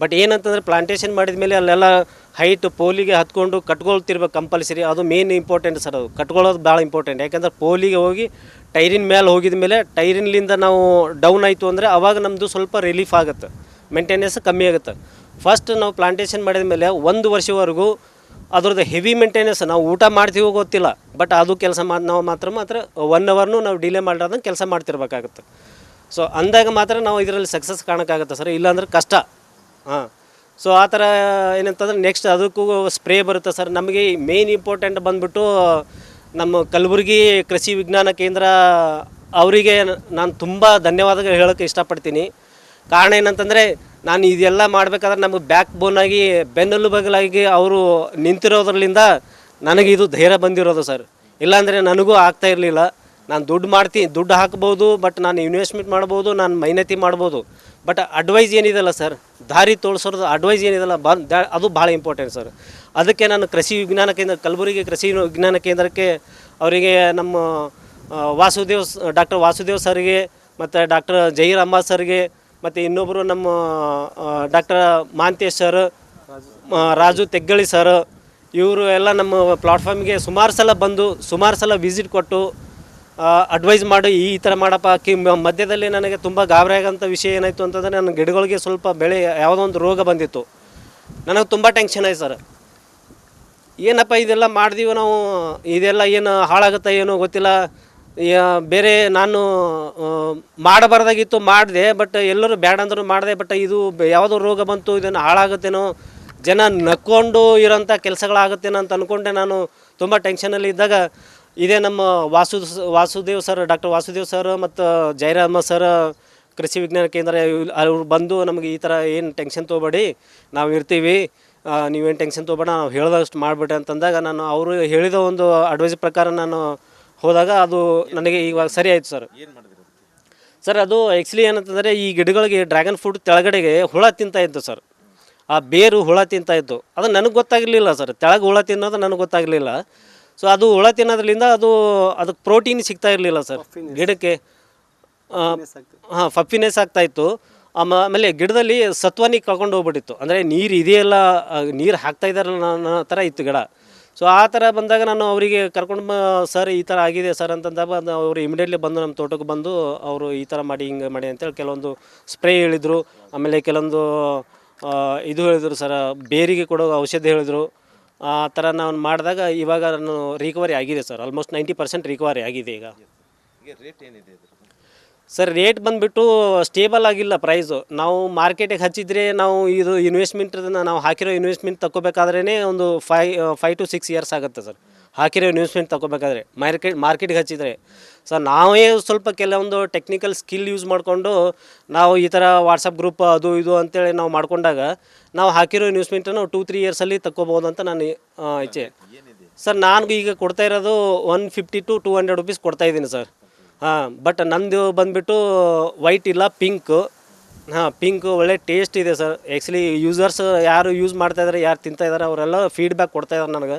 ಬಟ್ ಏನಂತಂದರೆ ಪ್ಲಾಂಟೇಷನ್ ಮಾಡಿದ ಮೇಲೆ ಅಲ್ಲೆಲ್ಲ ಹೈಟ್ ಪೋಲಿಗೆ ಹತ್ಕೊಂಡು ಕಟ್ಕೊಳ್ತಿರ್ಬೇಕು ಕಂಪಲ್ಸರಿ ಅದು ಮೇನ್ ಇಂಪಾರ್ಟೆಂಟ್ ಸರ್ ಅದು. ಕಟ್ಕೊಳ್ಳೋದು ಭಾಳ ಇಂಪಾರ್ಟೆಂಟ್ ಯಾಕಂದ್ರೆ ಪೋಲಿಗೆ ಹೋಗಿ ಟೈರಿನ ಮೇಲೆ ಹೋಗಿದ ಮೇಲೆ ಟೈರಿನ್ಲಿಂದ ನಾವು ಡೌನ್ ಆಯಿತು ಅಂದರೆ ಅವಾಗ ನಮ್ಮದು ಸ್ವಲ್ಪ ರಿಲೀಫ್ ಆಗುತ್ತೆ. ಮೇಂಟೆನೆನ್ಸ್ ಕಮ್ಮಿ ಆಗುತ್ತೆ. ಫಸ್ಟ್ ನಾವು ಪ್ಲಾಂಟೇಷನ್ ಮಾಡಿದ ಮೇಲೆ ಒಂದು ವರ್ಷವರೆಗೂ ಅದ್ರದ್ದು ಹೆವಿ ಮೇಂಟೆನೆನ್ಸ್ ನಾವು ಊಟ ಮಾಡ್ತೀವೋ ಗೊತ್ತಿಲ್ಲ. ಬಟ್ ಅದು ಕೆಲಸ ಮಾಡಿ ನಾವು ಮಾತ್ರ ಮಾತ್ರ ಒನ್ ಅವರ್ನು ನಾವು ಡಿಲೇ ಮಾಡಿರೋದಂಗೆ ಕೆಲಸ ಮಾಡ್ತಿರ್ಬೇಕಾಗುತ್ತೆ. ಸೊ ಅಂದಾಗ ಮಾತ್ರ ನಾವು ಇದರಲ್ಲಿ ಸಕ್ಸಸ್ ಕಾಣೋಕ್ಕಾಗುತ್ತೆ ಸರ್ ಇಲ್ಲಾಂದ್ರೆ ಕಷ್ಟ. ಹಾಂ. ಸೊ ಆ ಥರ ಏನಂತಂದ್ರೆ ನೆಕ್ಸ್ಟ್ ಅದಕ್ಕೂ ಸ್ಪ್ರೇ ಬರುತ್ತೆ ಸರ್ ನಮಗೆ ಮೇನ್ ಇಂಪಾರ್ಟೆಂಟ್ ಬಂದ್ಬಿಟ್ಟು ನಮ್ಮ ಕಲಬುರಗಿ ಕೃಷಿ ವಿಜ್ಞಾನ ಕೇಂದ್ರ ಅವರಿಗೆ ನಾನು ತುಂಬ ಧನ್ಯವಾದಗಳು ಹೇಳೋಕ್ಕೆ ಇಷ್ಟಪಡ್ತೀನಿ. ಕಾರಣ ಏನಂತಂದರೆ ನಾನು ಇದೆಲ್ಲ ಮಾಡಬೇಕಾದ್ರೆ ನಮಗೆ ಬ್ಯಾಕ್ ಬೋನಾಗಿ ಬಗಲಾಗಿ ಅವರು ನಿಂತಿರೋದ್ರಿಂದ ನನಗೆ ಇದು ಧೈರ್ಯ ಬಂದಿರೋದು ಸರ್ ಇಲ್ಲಾಂದರೆ ನನಗೂ ಆಗ್ತಾ ಇರಲಿಲ್ಲ. ನಾನು ದುಡ್ಡು ಮಾಡ್ತೀನಿ, ದುಡ್ಡು ಹಾಕ್ಬೋದು ಬಟ್ ನಾನು ಇನ್ವೆಸ್ಟ್ಮೆಂಟ್ ಮಾಡ್ಬೋದು, ನಾನು ಮೈನತಿ ಮಾಡ್ಬೋದು. ಬಟ್ ಅಡ್ವೈಸ್ ಏನಿದೆಲ್ಲ ಸರ್ ದಾರಿ ತೋರಿಸೋದು ಅಡ್ವೈಸ್ ಏನಿದೆಲ್ಲ? ಅದು ಭಾಳ ಇಂಪಾರ್ಟೆಂಟ್ ಸರ್ ಅದಕ್ಕೆ ನಾನು ಕೃಷಿ ವಿಜ್ಞಾನ ಕೇಂದ್ರ, ಕಲಬುರಗಿ ಕೃಷಿ ವಿಜ್ಞಾನ ಕೇಂದ್ರಕ್ಕೆ ಅವರಿಗೆ ನಮ್ಮ ವಾಸುದೇವ್ ಡಾಕ್ಟರ್ ವಾಸುದೇವ್ ಸರ್ಗೆ ಮತ್ತು ಡಾಕ್ಟರ್ ಜಹೀರ್ ಅಹ್ಮದ್ ಸರ್ಗೆ ಮತ್ತು ಇನ್ನೊಬ್ಬರು ನಮ್ಮ doctor Mantesh sir Raju Teggali sir ಇವರು ಎಲ್ಲ ನಮ್ಮ ಪ್ಲಾಟ್ಫಾರ್ಮ್ಗೆ ಸುಮಾರು ಸಲ ಬಂದು, ಸುಮಾರು ಸಲ ವಿಸಿಟ್ ಕೊಟ್ಟು ಅಡ್ವೈಸ್ ಮಾಡಿ, ಈ ಥರ ಮಾಡಪ್ಪ, ಕಿ ಮಧ್ಯದಲ್ಲಿ ನನಗೆ ತುಂಬ ಗಾಬರಿ ಆಗೋಂಥ ವಿಷಯ ಏನಾಯಿತು ಅಂತಂದರೆ, ನನ್ನ ಗಿಡಗಳಿಗೆ ಸ್ವಲ್ಪ ಬೆಳೆ ಯಾವುದೋ ಒಂದು ರೋಗ ಬಂದಿತ್ತು. ನನಗೆ ತುಂಬ ಟೆನ್ಷನ್ ಆಯ್ತು ಸರ್ ಏನಪ್ಪ ಇದೆಲ್ಲ ಮಾಡಿದೀವಿ ನಾವು? ಇದೆಲ್ಲ ಏನು ಹಾಳಾಗುತ್ತೆ ಏನೋ ಗೊತ್ತಿಲ್ಲ. ಬೇರೆ ನಾನು ಮಾಡಬಾರ್ದಾಗಿತ್ತು, ಮಾಡಿದೆ ಬಟ್ ಎಲ್ಲರೂ ಬೇಡ ಅಂದರೂ ಮಾಡಿದೆ ಬಟ್ ಇದು ಯಾವುದೋ ರೋಗ ಬಂತು, ಇದನ್ನು ಹಾಳಾಗುತ್ತೇನೋ, ಜನ ನಕ್ಕೊಂಡು ಇರೋಂಥ ಕೆಲಸಗಳಾಗುತ್ತೇನೋ ಅಂತ ಅಂದ್ಕೊಂಡೆ ನಾನು. ತುಂಬ ಟೆನ್ಷನಲ್ಲಿ ಇದ್ದಾಗ ಇದೇ ನಮ್ಮ Vasu Vasudev sir doctor Vasudev sir ಮತ್ತು ಜಯರಾಮ ಸರ್ ಕೃಷಿ ವಿಜ್ಞಾನ ಕೇಂದ್ರ ಅವ್ರು ಬಂದು ನಮಗೆ ಈ ಥರ ಏನು ಟೆನ್ಷನ್ ತೊಗೊಬೇಡಿ ನಾವು ಇರ್ತೀವಿ. ನೀವೇನು ಟೆನ್ಷನ್ ತೊಗೊಬೇಡ ನಾವು ಹೇಳ್ದಷ್ಟು ಮಾಡಿಬಿಟ್ಟೆ ಅಂತಂದಾಗ ನಾನು ಅವರು ಹೇಳಿದ ಒಂದು ಅಡ್ವೈಸ್ ಪ್ರಕಾರ ನಾನು ಹೋದಾಗ ಅದು ನನಗೆ ಇವಾಗ ಸರಿ ಆಯಿತು ಸರ್. ಸರ್ ಅದು ಆ್ಯಕ್ಚುಲಿ ಏನಂತಂದರೆ ಈ ಗಿಡಗಳಿಗೆ ಡ್ರ್ಯಾಗನ್ ಫ್ರೂಟ್ ತೆಳಗಡೆಗೆ ಹುಳ ತಿಂತಾ ಇತ್ತು ಸರ್. ಆ ಬೇರು ಹುಳ ತಿಂತ ಇತ್ತು. ಅದು ನನಗೆ ಗೊತ್ತಾಗಲಿಲ್ಲ ಸರ್. ತೆಳಗೆ ಹುಳ ತಿನ್ನೋದು ನನಗೆ ಗೊತ್ತಾಗಲಿಲ್ಲ. ಸೊ ಅದು ಹುಳ ತಿನ್ನೋದ್ರಿಂದ ಅದು ಅದಕ್ಕೆ ಪ್ರೋಟೀನ್ ಸಿಗ್ತಾ ಇರಲಿಲ್ಲ ಸರ್. ಗಿಡಕ್ಕೆ ಹಾಂ ಫಫಿನೆಸ್ ಆಗ್ತಾ ಇತ್ತು. ಆಮೇಲೆ ಗಿಡದಲ್ಲಿ ಸತ್ವನಿ ಕಳ್ಕೊಂಡು ಹೋಗ್ಬಿಟ್ಟಿತ್ತು. ಅಂದರೆ ನೀರು ಇದೆಯಲ್ಲ ನೀರು ಹಾಕ್ತಾ ಇದ್ದಾರೆ ನನ್ನ ಥರ ಇತ್ತು ಗಿಡ. ಸೊ ಆ ಥರ ಬಂದಾಗ ನಾನು ಅವರಿಗೆ ಕರ್ಕೊಂಡು ಸರ್ ಈ ಥರ ಆಗಿದೆ ಸರ್ ಅಂತಂದಾಗ ಅವರು ಇಮಿಡಿಯೇಟ್ಲಿ ಬಂದು ನಮ್ಮ ತೋಟಕ್ಕೆ ಬಂದು ಅವರು ಈ ಥರ ಮಾಡಿ ಹಿಂಗೆ ಮಾಡಿ ಅಂತೇಳಿ ಕೆಲವೊಂದು ಸ್ಪ್ರೇ ಹೇಳಿದರು. ಆಮೇಲೆ ಕೆಲವೊಂದು ಇದು ಹೇಳಿದರು ಸರ್ ಬೇರಿಗೆ ಕೊಡೋ ಔಷಧಿ ಹೇಳಿದರು. ಆ ಥರ ನಾನು ಮಾಡಿದಾಗ ಇವಾಗ ನಾನು ರಿಕವರಿ ಆಗಿದೆ sir almost ninety percent recovery ಆಗಿದೆ ಈಗ. ಈಗ ರೇಟ್ ಏನಿದೆ ಇದ್ರದ್ದು? ಸರ್ ರೇಟ್ ಬಂದುಬಿಟ್ಟು ಸ್ಟೇಬಲ್ ಆಗಿಲ್ಲ ಪ್ರೈಸು ನಾವು ಮಾರ್ಕೆಟಿಗೆ ಹಚ್ಚಿದ್ರೆ ನಾವು ಇದು ಇನ್ವೆಸ್ಟ್ಮೆಂಟ್ ನಾವು ಹಾಕಿರೋ ಇನ್ವೆಸ್ಟ್ಮೆಂಟ್ ತಗೋಬೇಕಾದ್ರೇ ಒಂದು ಫೈ ಫೈವ್ ಟು ಸಿಕ್ಸ್ ಇಯರ್ಸ್ ಆಗುತ್ತೆ ಸರ್ ಹಾಕಿರೋ ಇನ್ವೆಸ್ಟ್ಮೆಂಟ್ ತಗೋಬೇಕಾದ್ರೆ ಮಾರ್ಕೆಟ್ ಮಾರ್ಕೆಟ್ಗೆ ಹಚ್ಚಿದರೆ. ಸರ್ ನಾವೇ ಸ್ವಲ್ಪ ಕೆಲವೊಂದು ಟೆಕ್ನಿಕಲ್ ಸ್ಕಿಲ್ ಯೂಸ್ ಮಾಡಿಕೊಂಡು ನಾವು ಈ ಥರ ವಾಟ್ಸಪ್ ಗ್ರೂಪ್ ಅದು ಇದು ಅಂತೇಳಿ ನಾವು ಮಾಡ್ಕೊಂಡಾಗ ನಾವು ಹಾಕಿರೋ ಇನ್ವೆಸ್ಟ್ಮೆಂಟನ್ನು ಟೂ ತ್ರೀ ಇಯರ್ಸಲ್ಲಿ ತಗೋಬೋದು ಅಂತ ನಾನು ಇಚ್ಛೆ. ಸರ್ ನಾನು ಈಗ ಕೊಡ್ತಾ ಇರೋದು one fifty to two hundred rupees ಕೊಡ್ತಾ ಇದ್ದೀನಿ ಸರ್ ಹಾಂ ಬಟ್ ನಂದು ಬಂದುಬಿಟ್ಟು ವೈಟ್ ಇಲ್ಲ ಪಿಂಕ್ ಹಾಂ ಪಿಂಕ್ ಒಳ್ಳೆ ಟೇಸ್ಟ್ ಇದೆ ಸರ್ ಆ್ಯಕ್ಚುಲಿ ಯೂಸರ್ಸ್ ಯಾರು ಯೂಸ್ ಮಾಡ್ತಾಯಿದ್ದಾರೆ ಯಾರು ತಿಂತಾಯಿದ್ದಾರೆ ಅವರೆಲ್ಲ ಫೀಡ್ಬ್ಯಾಕ್ ಕೊಡ್ತಾಯಿದ್ದಾರೆ ನನಗೆ.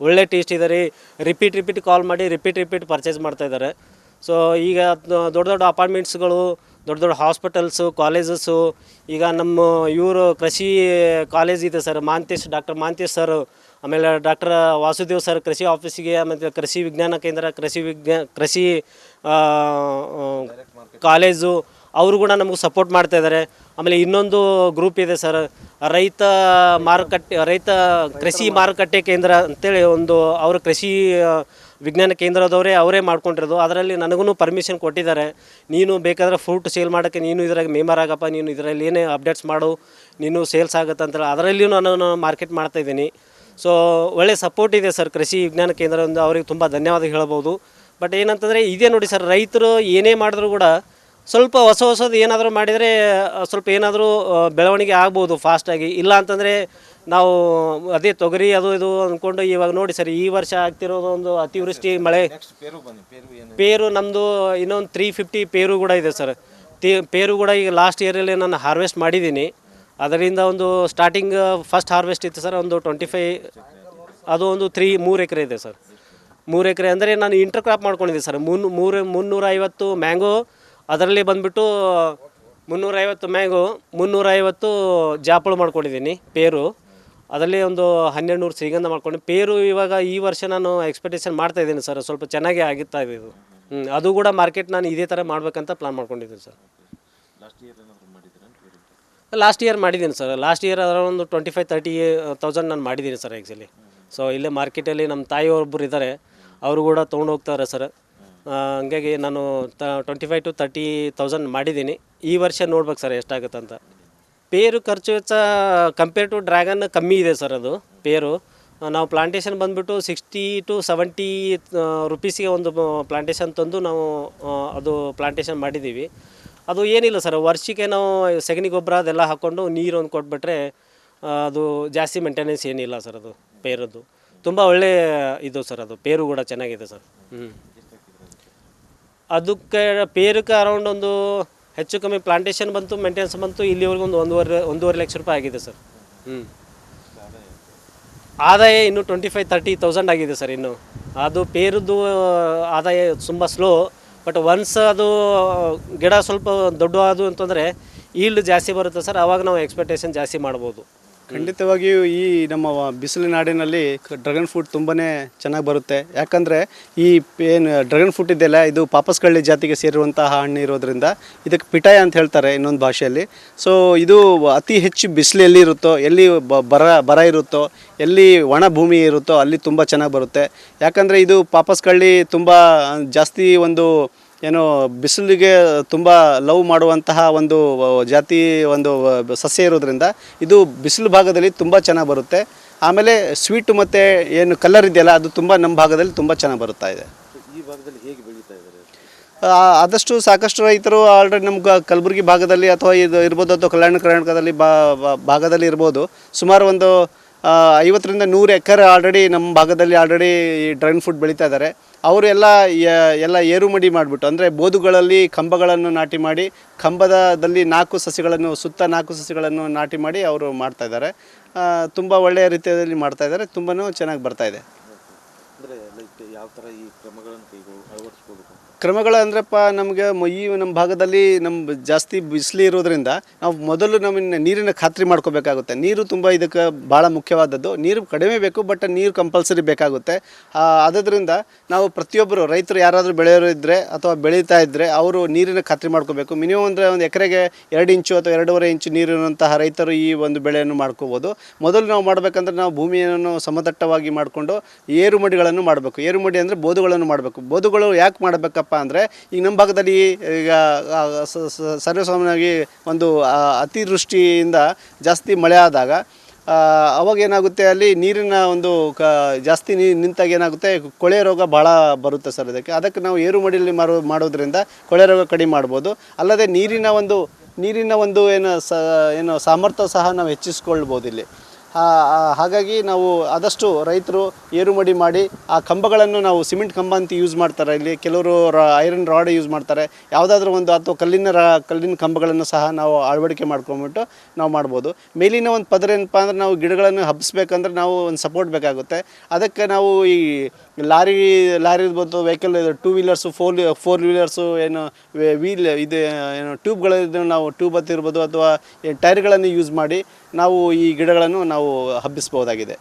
ಒಳ್ಳೆ ಟೇಸ್ಟ್ ಇದೆ ರೀ. ರಿಪೀಟ್ ರಿಪೀಟ್ ಕಾಲ್ ಮಾಡಿ, ರಿಪೀಟ್ ರಿಪೀಟ್ ಪರ್ಚೇಸ್ ಮಾಡ್ತಾ ಇದ್ದಾರೆ. ಸೊ ಈಗ ದೊಡ್ಡ ದೊಡ್ಡ ಅಪಾರ್ಟ್ಮೆಂಟ್ಸ್ಗಳು, ದೊಡ್ಡ ದೊಡ್ಡ ಹಾಸ್ಪಿಟಲ್ಸು ಕಾಲೇಜಸ್ಸು ಈಗ ನಮ್ಮ ಇವರು ಕೃಷಿ ಕಾಲೇಜ್ ಇದೆ sir Mantesh doctor Mantesh sir ಆಮೇಲೆ ಡಾಕ್ಟರ್ ವಾಸುದೇವ್ ಸರ್ ಕೃಷಿ ಆಫೀಸಿಗೆ ಮತ್ತು ಕೃಷಿ ವಿಜ್ಞಾನ ಕೇಂದ್ರ, ಕೃಷಿ ವಿಜ್ಞಾ, ಕೃಷಿ ಕಾಲೇಜು ಅವರು ಕೂಡ ನಮಗೆ ಸಪೋರ್ಟ್ ಮಾಡ್ತಾ ಇದ್ದಾರೆ ಆಮೇಲೆ ಇನ್ನೊಂದು ಗ್ರೂಪ್ ಇದೆ ಸರ್ ರೈತ ಮಾರುಕಟ್ಟೆ, ರೈತ ಕೃಷಿ ಮಾರುಕಟ್ಟೆ ಕೇಂದ್ರ ಅಂತೇಳಿ ಒಂದು ಅವರು ಕೃಷಿ ವಿಜ್ಞಾನ ಕೇಂದ್ರದವರೇ ಅವರೇ ಮಾಡ್ಕೊಂಡಿರೋದು. ಅದರಲ್ಲಿ ನನಗೂ ಪರ್ಮಿಷನ್ ಕೊಟ್ಟಿದ್ದಾರೆ. ನೀನು ಬೇಕಾದ್ರೆ ಫ್ರೂಟ್ ಸೇಲ್ ಮಾಡೋಕ್ಕೆ ನೀನು ಇದ್ರಾಗ ಮೇಮರ್ ಆಗಪ್ಪ, ನೀನು ಇದರಲ್ಲಿ ಏನೇ ಅಪ್ಡೇಟ್ಸ್ ಮಾಡು, ನೀನು ಸೇಲ್ಸ್ ಆಗುತ್ತೆ ಅಂತೇಳಿ ಅದರಲ್ಲಿಯೂ ನಾನು ಮಾರ್ಕೆಟ್ ಮಾಡ್ತಾ ಇದ್ದೀನಿ. ಸೊ ಒಳ್ಳೆ ಸಪೋರ್ಟ್ ಇದೆ ಸರ್ ಕೃಷಿ ವಿಜ್ಞಾನ ಕೇಂದ್ರದಿಂದ. ಅವರಿಗೆ ತುಂಬ ಧನ್ಯವಾದ ಹೇಳ್ಬೋದು. ಬಟ್ ಏನಂತಂದರೆ, ಇದೇ ನೋಡಿ ಸರ್ ರೈತರು ಏನೇ ಮಾಡಿದ್ರು ಕೂಡ ಸ್ವಲ್ಪ ಹೊಸ ಹೊಸದು ಏನಾದರೂ ಮಾಡಿದರೆ ಸ್ವಲ್ಪ ಏನಾದರೂ ಬೆಳವಣಿಗೆ ಆಗ್ಬೋದು ಫಾಸ್ಟಾಗಿ ಇಲ್ಲ ಅಂತಂದರೆ ನಾವು ಅದೇ ತೊಗರಿ ಅದು ಇದು ಅಂದ್ಕೊಂಡು ಇವಾಗ ನೋಡಿ ಸರ್ ಈ ವರ್ಷ ಆಗ್ತಿರೋದು ಒಂದು ಅತಿವೃಷ್ಟಿ ಮಳೆ. ಪೇರು ನಮ್ಮದು ಇನ್ನೊಂದು ತ್ರೀ ಫಿಫ್ಟಿ ಪೇರು ಕೂಡ ಇದೆ ಸರ್. ತೀ ಪೇರು ಕೂಡ ಈಗ ಲಾಸ್ಟ್ ಇಯರಲ್ಲಿ ನಾನು ಹಾರ್ವೆಸ್ಟ್ ಮಾಡಿದ್ದೀನಿ. ಅದರಿಂದ ಒಂದು ಸ್ಟಾರ್ಟಿಂಗ್ ಫಸ್ಟ್ ಹಾರ್ವೆಸ್ಟ್ ಇತ್ತು ಸರ್ ಒಂದು ಟ್ವೆಂಟಿ ಫೈ ಅದು ಒಂದು ತ್ರೀ ಮೂರು ಎಕರೆ ಇದೆ ಸರ್. ಮೂರು ಎಕರೆ ಅಂದರೆ ನಾನು ಇಂಟರ್ ಕ್ರಾಪ್ ಮಾಡ್ಕೊಂಡಿದ್ದೆ ಸರ್. ಮುನ್ ಮೂರು ಮುನ್ನೂರ ಐವತ್ತು ಮ್ಯಾಂಗೋ ಅದರಲ್ಲಿ ಬಂದ್ಬಿಟ್ಟು ಮುನ್ನೂರೈವತ್ತು ಮ್ಯಾಂಗೋ ಮುನ್ನೂರೈವತ್ತು ಜಾಪಳು ಮಾಡ್ಕೊಂಡಿದ್ದೀನಿ ಪೇರು. ಅದರಲ್ಲಿ ಒಂದು ಹನ್ನೆರಡು ನೂರು ಶ್ರೀಗಂಧ ಮಾಡ್ಕೊಂಡು ಪೇರು ಇವಾಗ ಈ ವರ್ಷ ನಾನು ಎಕ್ಸ್ಪೆಕ್ಟೇಷನ್ ಮಾಡ್ತಾ ಇದ್ದೀನಿ ಸರ್ ಸ್ವಲ್ಪ ಚೆನ್ನಾಗಿ ಆಗಿತ್ತಾ ಇದೆ ಇದು. ಹ್ಞೂ ಅದು ಕೂಡ ಮಾರ್ಕೆಟ್ ನಾನು ಇದೇ ಥರ ಮಾಡಬೇಕಂತ ಪ್ಲಾನ್ ಮಾಡ್ಕೊಂಡಿದ್ದೀನಿ ಸರ್. ಲಾಸ್ಟ್ ಇಯರ್ ಮಾಡಿದ್ದೀನಿ ಸರ್ ಲಾಸ್ಟ್ ಇಯರ್ ಅದರ ಒಂದು ಟ್ವೆಂಟಿ ಫೈವ್ ತರ್ಟಿ ತೌಸಂಡ್ ನಾನು ಮಾಡಿದ್ದೀನಿ ಸರ್ ಆ್ಯಕ್ಚುಲಿ ಸೊ ಇಲ್ಲೇ ಮಾರ್ಕೆಟಲ್ಲಿ ನಮ್ಮ ತಾಯಿಯವ್ರೊಬ್ಬರು ಇದ್ದಾರೆ ಅವರು ಕೂಡ ತೊಗೊಂಡು ಹೋಗ್ತಾರೆ ಸರ್. ಹಂಗಾಗಿ ನಾನು ತ twenty five to thirty thousand ಮಾಡಿದ್ದೀನಿ. ಈ ವರ್ಷ ನೋಡ್ಬೇಕು ಸರ್ ಎಷ್ಟಾಗುತ್ತೆ ಅಂತ. ಪೇರು ಖರ್ಚು ವೆಚ್ಚ ಕಂಪೇರ್ ಟು ಡ್ರ್ಯಾಗನ್ ಕಮ್ಮಿ ಇದೆ ಸರ್ ಅದು, ಪೇರು. ನಾವು ಪ್ಲಾಂಟೇಶನ್ ಬಂದುಬಿಟ್ಟು ಸಿಕ್ಸ್ಟಿ ಟು ಸೆವೆಂಟಿ ರುಪೀಸಿಗೆ ಒಂದು ಪ್ಲಾಂಟೇಶನ್ ತಂದು ನಾವು ಅದು ಪ್ಲಾಂಟೇಶನ್ ಮಾಡಿದ್ದೀವಿ. ಅದು ಏನಿಲ್ಲ ಸರ್, ವರ್ಷಕ್ಕೆ ನಾವು ಸೆಗಣಿ ಗೊಬ್ಬರ ಅದೆಲ್ಲ ಹಾಕ್ಕೊಂಡು ನೀರು ಒಂದು ಕೊಟ್ಬಿಟ್ರೆ ಅದು ಜಾಸ್ತಿ ಮೇಂಟೆನೆನ್ಸ್ ಏನಿಲ್ಲ ಸರ್ ಅದು ಪೇರದ್ದು. ತುಂಬ ಒಳ್ಳೆಯ ಇದು ಸರ್ ಅದು, ಪೇರು ಕೂಡ ಚೆನ್ನಾಗಿದೆ ಸರ್. ಹ್ಞೂ ಅದಕ್ಕೆ ಪೇರಕ್ಕೆ ಅರೌಂಡ್ ಒಂದು ಹೆಚ್ಚು ಕಮ್ಮಿ ಪ್ಲಾಂಟೇಶನ್ ಬಂತು ಮೇಂಟೆನೆನ್ಸ್ ಬಂತು, ಇಲ್ಲಿವರೆಗೂ ಒಂದು ಒಂದೂವರೆ ಒಂದೂವರೆ ಲಕ್ಷ ರೂಪಾಯಿ ಆಗಿದೆ ಸರ್. ಹ್ಞೂ ಆದಾಯ ಇನ್ನು ಟ್ವೆಂಟಿ ಫೈವ್ ತರ್ಟಿ ತೌಸಂಡ್ ಆಗಿದೆ ಸರ್ ಇನ್ನು. ಅದು ಪೇರದ್ದು ಆದಾಯ ತುಂಬ ಸ್ಲೋ ಬಟ್ ಒನ್ಸ್ ಅದು, ಗಿಡ ಸ್ವಲ್ಪ ದೊಡ್ಡ ಆದು ಅಂತಂದರೆ ಈಲ್ಡ್ ಜಾಸ್ತಿ ಬರುತ್ತೆ ಸರ್. ಆವಾಗ ನಾವು ಎಕ್ಸ್ಪೆಕ್ಟೇಷನ್ ಜಾಸ್ತಿ ಮಾಡ್ಬೋದು. ಖಂಡಿತವಾಗಿಯೂ ಈ ನಮ್ಮ ಬಿಸಿಲು ನಾಡಿನಲ್ಲಿ ಡ್ರ್ಯಾಗನ್ ಫ್ರೂಟ್ ತುಂಬಾ ಚೆನ್ನಾಗಿ ಬರುತ್ತೆ. ಯಾಕಂದರೆ ಈ ಏನು ಡ್ರ್ಯಾಗನ್ ಫ್ರೂಟ್ ಇದೆಯಲ್ಲ, ಇದು ಪಾಪಸ್ಕಳ್ಳಿ ಜಾತಿಗೆ ಸೇರಿರುವಂತಹ ಹಣ್ಣು ಇರೋದ್ರಿಂದ ಇದಕ್ಕೆ ಪಿಟಾಯ ಅಂತ ಹೇಳ್ತಾರೆ ಇನ್ನೊಂದು ಭಾಷೆಯಲ್ಲಿ. ಸೊ ಇದು ಅತಿ ಹೆಚ್ಚು ಬಿಸಿಲು ಎಲ್ಲಿ ಇರುತ್ತೋ, ಎಲ್ಲಿ ಬರ ಬರ ಇರುತ್ತೋ, ಎಲ್ಲಿ ಒಣ ಭೂಮಿ ಇರುತ್ತೋ ಅಲ್ಲಿ ತುಂಬ ಚೆನ್ನಾಗಿ ಬರುತ್ತೆ. ಯಾಕಂದರೆ ಇದು ಪಾಪಸ್ಕಳ್ಳಿ ತುಂಬ ಜಾಸ್ತಿ ಒಂದು ಏನು ಬಿಸಿಲಿಗೆ ತುಂಬ ಲವ್ ಮಾಡುವಂತಹ ಒಂದು ಜಾತಿ ಒಂದು ಸಸ್ಯ ಇರೋದ್ರಿಂದ ಇದು ಬಿಸಿಲು ಭಾಗದಲ್ಲಿ ತುಂಬ ಚೆನ್ನಾಗಿ ಬರುತ್ತೆ. ಆಮೇಲೆ ಸ್ವೀಟ್ ಮತ್ತು ಏನು ಕಲರ್ ಇದೆಯಲ್ಲ ಅದು ತುಂಬ ನಮ್ಮ ಭಾಗದಲ್ಲಿ ತುಂಬ ಚೆನ್ನಾಗಿ ಬರುತ್ತಾ ಇದೆ. ಈ ಭಾಗದಲ್ಲಿ ಹೇಗೆ ಬೆಳೀತಾ ಇದ್ದಾರೆ? ಆದಷ್ಟು ಸಾಕಷ್ಟು ರೈತರು ಆಲ್ರೆಡಿ ನಮ್ಗೆ ಕಲಬುರಗಿ ಭಾಗದಲ್ಲಿ ಅಥವಾ ಇದು ಇರ್ಬೋದು ಅಥವಾ ಕಲ್ಯಾಣ ಕರ್ನಾಟಕದಲ್ಲಿ ಬಾ ಭಾಗದಲ್ಲಿ ಇರ್ಬೋದು. ಸುಮಾರು ಒಂದು ಐವತ್ತರಿಂದ ನೂರು ಎಕರೆ ಆಲ್ರೆಡಿ ನಮ್ಮ ಭಾಗದಲ್ಲಿ ಆಲ್ರೆಡಿ ಈ ಡ್ರೈನ್ ಫುಡ್ ಬೆಳೀತಾ ಇದ್ದಾರೆ. ಅವರು ಎಲ್ಲ ಏರುಮಡಿ ಮಾಡಿಬಿಟ್ಟು, ಅಂದರೆ ಬೋದುಗಳಲ್ಲಿ ಕಂಬಗಳನ್ನು ನಾಟಿ ಮಾಡಿ, ಕಂಬದಲ್ಲಿ ನಾಲ್ಕು ಸಸಿಗಳನ್ನು, ಸುತ್ತ ನಾಲ್ಕು ಸಸಿಗಳನ್ನು ನಾಟಿ ಮಾಡಿ ಅವರು ಮಾಡ್ತಾ ಇದ್ದಾರೆ. ತುಂಬ ಒಳ್ಳೆಯ ರೀತಿಯಲ್ಲಿ ಮಾಡ್ತಾ ಇದ್ದಾರೆ. ತುಂಬಾ ಚೆನ್ನಾಗಿ ಬರ್ತಾ ಇದೆ. ಯಾವ ಥರ ಈ ಅಳವಡಿಸ್ಕೋಬೇಕು ಕ್ರಮಗಳು ಅಂದ್ರಪ್ಪ ನಮಗೆ ಈ ನಮ್ಮ ಭಾಗದಲ್ಲಿ ನಮ್ಮ ಜಾಸ್ತಿ ಬಿಸಿಲು ಇರೋದ್ರಿಂದ ನಾವು ಮೊದಲು ನಮ್ಮ ನೀರಿನ ಖಾತ್ರಿ ಮಾಡ್ಕೋಬೇಕಾಗುತ್ತೆ. ನೀರು ತುಂಬ ಇದಕ್ಕೆ ಭಾಳ ಮುಖ್ಯವಾದದ್ದು. ನೀರು ಕಡಿಮೆ ಬೇಕು ಬಟ್ ನೀರು ಕಂಪಲ್ಸರಿ ಬೇಕಾಗುತ್ತೆ. ಆದ್ದರಿಂದ ನಾವು ಪ್ರತಿಯೊಬ್ಬರು ರೈತರು ಯಾರಾದರೂ ಬೆಳೆಯೋರು ಇದ್ದರೆ ಅಥವಾ ಬೆಳೀತಾ ಇದ್ದರೆ ಅವರು ನೀರಿನ ಖಾತ್ರಿ ಮಾಡ್ಕೋಬೇಕು. ಮಿನಿಮಮ್ ಅಂದರೆ ಒಂದು ಎಕರೆಗೆ ಎರಡು ಇಂಚು ಅಥವಾ ಎರಡೂವರೆ ಇಂಚು ನೀರಿರುವಂತಹ ರೈತರು ಈ ಒಂದು ಬೆಳೆಯನ್ನು ಮಾಡ್ಕೋಬೋದು. ಮೊದಲು ನಾವು ಮಾಡಬೇಕಂದ್ರೆ ನಾವು ಭೂಮಿಯನ್ನು ಸಮತಟ್ಟವಾಗಿ ಮಾಡಿಕೊಂಡು ಏರುಮಡಿಗಳನ್ನು ಮಾಡಬೇಕು. ಏರುಮಡಿ ಅಂದರೆ ಬೋದುಗಳನ್ನು ಮಾಡಬೇಕು. ಬೋದುಗಳು ಯಾಕೆ ಮಾಡಬೇಕಪ್ಪ ಅಂದರೆ, ಈಗ ನಮ್ಮ ಭಾಗದಲ್ಲಿ ಈಗ ಸರ್ವೇಸಾಮಾನ್ಯವಾಗಿ ಒಂದು ಅತಿವೃಷ್ಟಿಯಿಂದ ಜಾಸ್ತಿ ಮಳೆ ಆದಾಗ ಅವಾಗ ಏನಾಗುತ್ತೆ ಅಲ್ಲಿ ನೀರಿನ ಒಂದು ಕ, ಜಾಸ್ತಿ ನೀ, ನಿಂತಾಗ ಏನಾಗುತ್ತೆ, ಕೊಳೆ ರೋಗ ಭಾಳ ಬರುತ್ತೆ ಸರ್ ಅದಕ್ಕೆ ಅದಕ್ಕೆ ನಾವು ಏರು ಮಡಿಯಲ್ಲಿ ಮಾರೋ, ಮಾಡೋದ್ರಿಂದ ಕೊಳೆ ರೋಗ ಕಡಿಮೆ ಮಾಡ್ಬೋದು. ಅಲ್ಲದೆ ನೀರಿನ ಒಂದು ನೀರಿನ ಒಂದು ಏನು ಸ, ಏನು ಸಾಮರ್ಥ್ಯ ಸಹ ನಾವು ಹೆಚ್ಚಿಸ್ಕೊಳ್ಬೋದು ಇಲ್ಲಿ. ಹಾಗಾಗಿ ನಾವು ಆದಷ್ಟು ರೈತರು ಏರುಮಡಿ ಮಾಡಿ ಆ ಕಂಬಗಳನ್ನು ನಾವು ಸಿಮೆಂಟ್ ಕಂಬ ಅಂತ ಯೂಸ್ ಮಾಡ್ತಾರೆ ಇಲ್ಲಿ. ಕೆಲವರು ಐರನ್ ರಾಡ್ ಯೂಸ್ ಮಾಡ್ತಾರೆ. ಯಾವುದಾದ್ರೂ ಒಂದು ಅಥವಾ ಕಲ್ಲಿನ ಕಲ್ಲಿನ ಕಂಬಗಳನ್ನು ಸಹ ನಾವು ಅಳವಡಿಕೆ ಮಾಡ್ಕೊಂಬಿಟ್ಟು ನಾವು ಮಾಡ್ಬೋದು. ಮೇಲಿನ ಒಂದು ಪದರ ಏನಪ್ಪ ಅಂದರೆ ನಾವು ಗಿಡಗಳನ್ನು ಹಬ್ಬಿಸ್ಬೇಕಂದ್ರೆ ನಾವು ಒಂದು ಸಪೋರ್ಟ್ ಬೇಕಾಗುತ್ತೆ. ಅದಕ್ಕೆ ನಾವು ಈ ಲಾರಿ ಲಾರಿ ಬಂತು vehicle two wheelers four four wheelers ಏನು ವೀಲ್ ಇದು, ಏನು ಟ್ಯೂಬ್ಗಳಿದ್ದು ನಾವು ಟ್ಯೂಬ್ ಹತ್ತಿರ್ಬೋದು ಅಥವಾ ಟೈರ್ಗಳನ್ನು ಯೂಸ್ ಮಾಡಿ ನಾವು ಈ ಗಿಡಗಳನ್ನು ನಾವು ಹಬ್ಬಿಸ್ಬೋದಾಗಿದೆ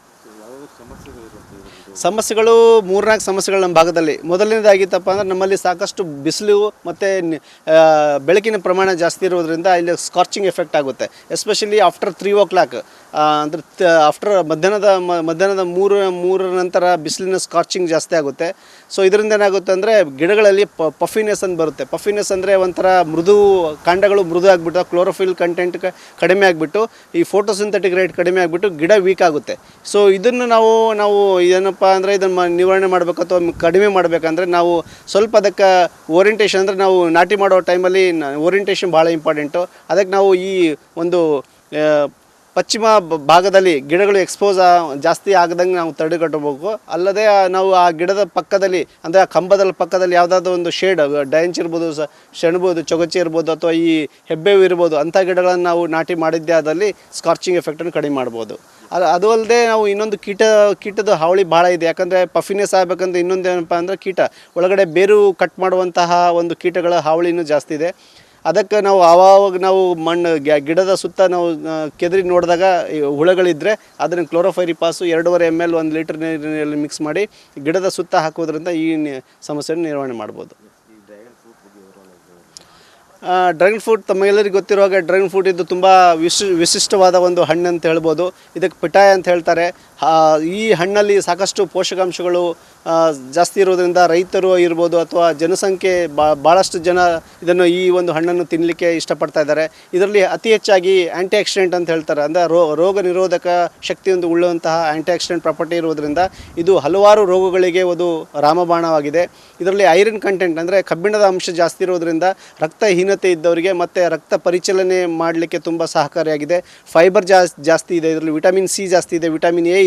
ಸಮಸ್ಯೆಗಳು ಮೂರ್ನಾಲ್ಕು ಸಮಸ್ಯೆಗಳು ನಮ್ಮ ಭಾಗದಲ್ಲಿ. ಮೊದಲನೇದಾಗಿತ್ತಪ್ಪ ಅಂದ್ರೆ ನಮ್ಮಲ್ಲಿ ಸಾಕಷ್ಟು ಬಿಸಿಲು ಮತ್ತು ಬೆಳಕಿನ ಪ್ರಮಾಣ ಜಾಸ್ತಿ ಇರೋದ್ರಿಂದ ಇಲ್ಲಿ ಸ್ಕಾರ್ಚಿಂಗ್ ಎಫೆಕ್ಟ್ ಆಗುತ್ತೆ. Especially after three o'clock ಅಂದರೆ ಆಫ್ಟರ್ ಮಧ್ಯಾಹ್ನದ ಮಧ್ಯಾಹ್ನದ ಮೂರು, ಮೂರರ ನಂತರ ಬಿಸಿಲಿನ ಸ್ಕಾರ್ಚಿಂಗ್ ಜಾಸ್ತಿ ಆಗುತ್ತೆ. ಸೊ ಇದರಿಂದ ಏನಾಗುತ್ತೆ ಅಂದರೆ ಗಿಡಗಳಲ್ಲಿ ಪ ಪಫಿನೆಸ್ ಅಂತ ಬರುತ್ತೆ. ಪಫಿನೆಸ್ ಅಂದರೆ ಒಂಥರ ಮೃದು ಕಾಂಡಗಳು ಮೃದು ಆಗಿಬಿಟ್ಟು ಕ್ಲೋರೋಫಿಲ್ ಕಂಟೆಂಟ್ ಕಡಿಮೆ ಆಗಿಬಿಟ್ಟು, ಈ ಫೋಟೋಸಿಂಥೆಟಿಕ್ ರೇಟ್ ಕಡಿಮೆ ಆಗಿಬಿಟ್ಟು ಗಿಡ ವೀಕ್ ಆಗುತ್ತೆ. ಸೊ ಇದನ್ನು ನಾವು ನಾವು ಏನಪ್ಪ ಅಂದರೆ ಇದನ್ನು ನಿವಾರಣೆ ಮಾಡಬೇಕು ಅಥವಾ ಕಡಿಮೆ ಮಾಡಬೇಕಂದ್ರೆ ನಾವು ಸ್ವಲ್ಪ ಅದಕ್ಕೆ ಓರಿಯಂಟೇಷನ್ ಅಂದರೆ ನಾವು ನಾಟಿ ಮಾಡೋ ಟೈಮಲ್ಲಿ ಓರಿಯಂಟೇಷನ್ ಭಾಳ ಇಂಪಾರ್ಟೆಂಟು ಅದಕ್ಕೆ ನಾವು ಈ ಒಂದು ಪಶ್ಚಿಮ ಭಾಗದಲ್ಲಿ ಗಿಡಗಳು ಎಕ್ಸ್ಪೋಸ್ ಜಾಸ್ತಿ ಆಗದಂಗೆ ನಾವು ತಡೆಗಟ್ಟಬೇಕು. ಅಲ್ಲದೆ ನಾವು ಆ ಗಿಡದ ಪಕ್ಕದಲ್ಲಿ, ಅಂದರೆ ಆ ಕಂಬದ ಪಕ್ಕದಲ್ಲಿ ಯಾವುದಾದ್ರೂ ಒಂದು ಶೇಡ್ ಡ್ಯಾಂಚ್ ಇರ್ಬೋದು, ಸ, ಸೆಣಬೋದು ಚೊಗಚಿ ಇರ್ಬೋದು, ಅಥವಾ ಈ ಹೆಬ್ಬೇವು ಇರ್ಬೋದು, ಅಂಥ ಗಿಡಗಳನ್ನು ನಾವು ನಾಟಿ ಮಾಡಿದ್ದೇ ಆದಲ್ಲಿ ಸ್ಕಾರ್ಚಿಂಗ್ ಎಫೆಕ್ಟನ್ನು ಕಡಿಮೆ ಮಾಡ್ಬೋದು. ಅದು ಅದು ಅಲ್ಲದೆ ನಾವು ಇನ್ನೊಂದು ಕೀಟ, ಕೀಟದ ಹಾವಳಿ ಭಾಳ ಇದೆ. ಯಾಕಂದರೆ ಪಫಿನೆಸ್ ಆಗಬೇಕಂದ್ರೆ ಇನ್ನೊಂದು ಏನಪ್ಪ ಅಂದರೆ ಕೀಟ. ಒಳಗಡೆ ಬೇರು ಕಟ್ ಮಾಡುವಂತಹ ಒಂದು ಕೀಟಗಳ ಹಾವಳಿನೂ ಜಾಸ್ತಿ ಇದೆ. ಅದಕ್ಕೆ ನಾವು ಆವಾಗ ನಾವು ಮಣ್ಣು ಗಿಡದ ಸುತ್ತ ನಾವು ಕೆದರಿ ನೋಡಿದಾಗ ಹುಳಗಳಿದ್ದರೆ ಅದನ್ನು ಕ್ಲೋರೋಫೈರಿಪಾಸು ಎರಡೂವರೆ ಎಂ ಎಲ್ ಒಂದು ಲೀಟರ್ ನೀರಿನಲ್ಲಿ ಮಿಕ್ಸ್ ಮಾಡಿ ಗಿಡದ ಸುತ್ತ ಹಾಕೋದ್ರಿಂದ ಈ ಸಮಸ್ಯೆಯನ್ನು ನಿರ್ವಹಣೆ ಮಾಡ್ಬೋದು ಡ್ರ್ಯಾಗನ್ ಫ್ರೂಟ್ ತಮಗೆಲ್ಲರಿಗೂ ಗೊತ್ತಿರುವಾಗ. ಡ್ರ್ಯಾಗನ್ ಫ್ರೂಟ್ ಇದು ತುಂಬ ವಿಶಿ, ವಿಶಿಷ್ಟವಾದ ಒಂದು ಹಣ್ಣು ಅಂತ ಹೇಳ್ಬೋದು ಇದಕ್ಕೆ ಪಿಟಾಯ ಅಂತ ಹೇಳ್ತಾರೆ ಈ ಹಣ್ಣಲ್ಲಿ ಸಾಕಷ್ಟು ಪೋಷಕಾಂಶಗಳು ಜಾಸ್ತಿ ಇರೋದರಿಂದ ರೈತರು ಇರ್ಬೋದು ಅಥವಾ ಜನಸಂಖ್ಯೆ ಬಾ ಭಾಳಷ್ಟು ಜನ ಇದನ್ನು ಈ ಒಂದು ಹಣ್ಣನ್ನು ತಿನ್ನಲಿಕ್ಕೆ ಇಷ್ಟಪಡ್ತಾ ಇದ್ದಾರೆ. ಇದರಲ್ಲಿ ಅತಿ ಹೆಚ್ಚಾಗಿ ಆ್ಯಂಟಿ ಆಕ್ಸಿಡೆಂಟ್ ಅಂತ ಹೇಳ್ತಾರೆ. ಅಂದರೆ ರೋ, ರೋಗ ನಿರೋಧಕ ಶಕ್ತಿಯೊಂದು ಉಳ್ಳುವಂತಹ ಆ್ಯಂಟಿ ಆಕ್ಸಿಡೆಂಟ್ ಪ್ರಾಪರ್ಟಿ ಇರೋದ್ರಿಂದ ಇದು ಹಲವಾರು ರೋಗಗಳಿಗೆ ಒಂದು ರಾಮಬಾಣವಾಗಿದೆ. ಇದರಲ್ಲಿ ಐರನ್ ಕಂಟೆಂಟ್ ಅಂದರೆ ಕಬ್ಬಿಣದ ಅಂಶ ಜಾಸ್ತಿ ಇರೋದರಿಂದ ರಕ್ತಹೀನತೆ ಇದ್ದವರಿಗೆ ಮತ್ತು ರಕ್ತ ಪರಿಚಲನೆ ಮಾಡಲಿಕ್ಕೆ ತುಂಬ ಸಹಕಾರಿಯಾಗಿದೆ. ಫೈಬರ್ ಜಾಸ್, ಜಾಸ್ತಿ ಇದೆ. ಇದರಲ್ಲಿ ವಿಟಮಿನ್ ಸಿ ಜಾಸ್ತಿ ಇದೆ. ವಿಟಮಿನ್ ಎ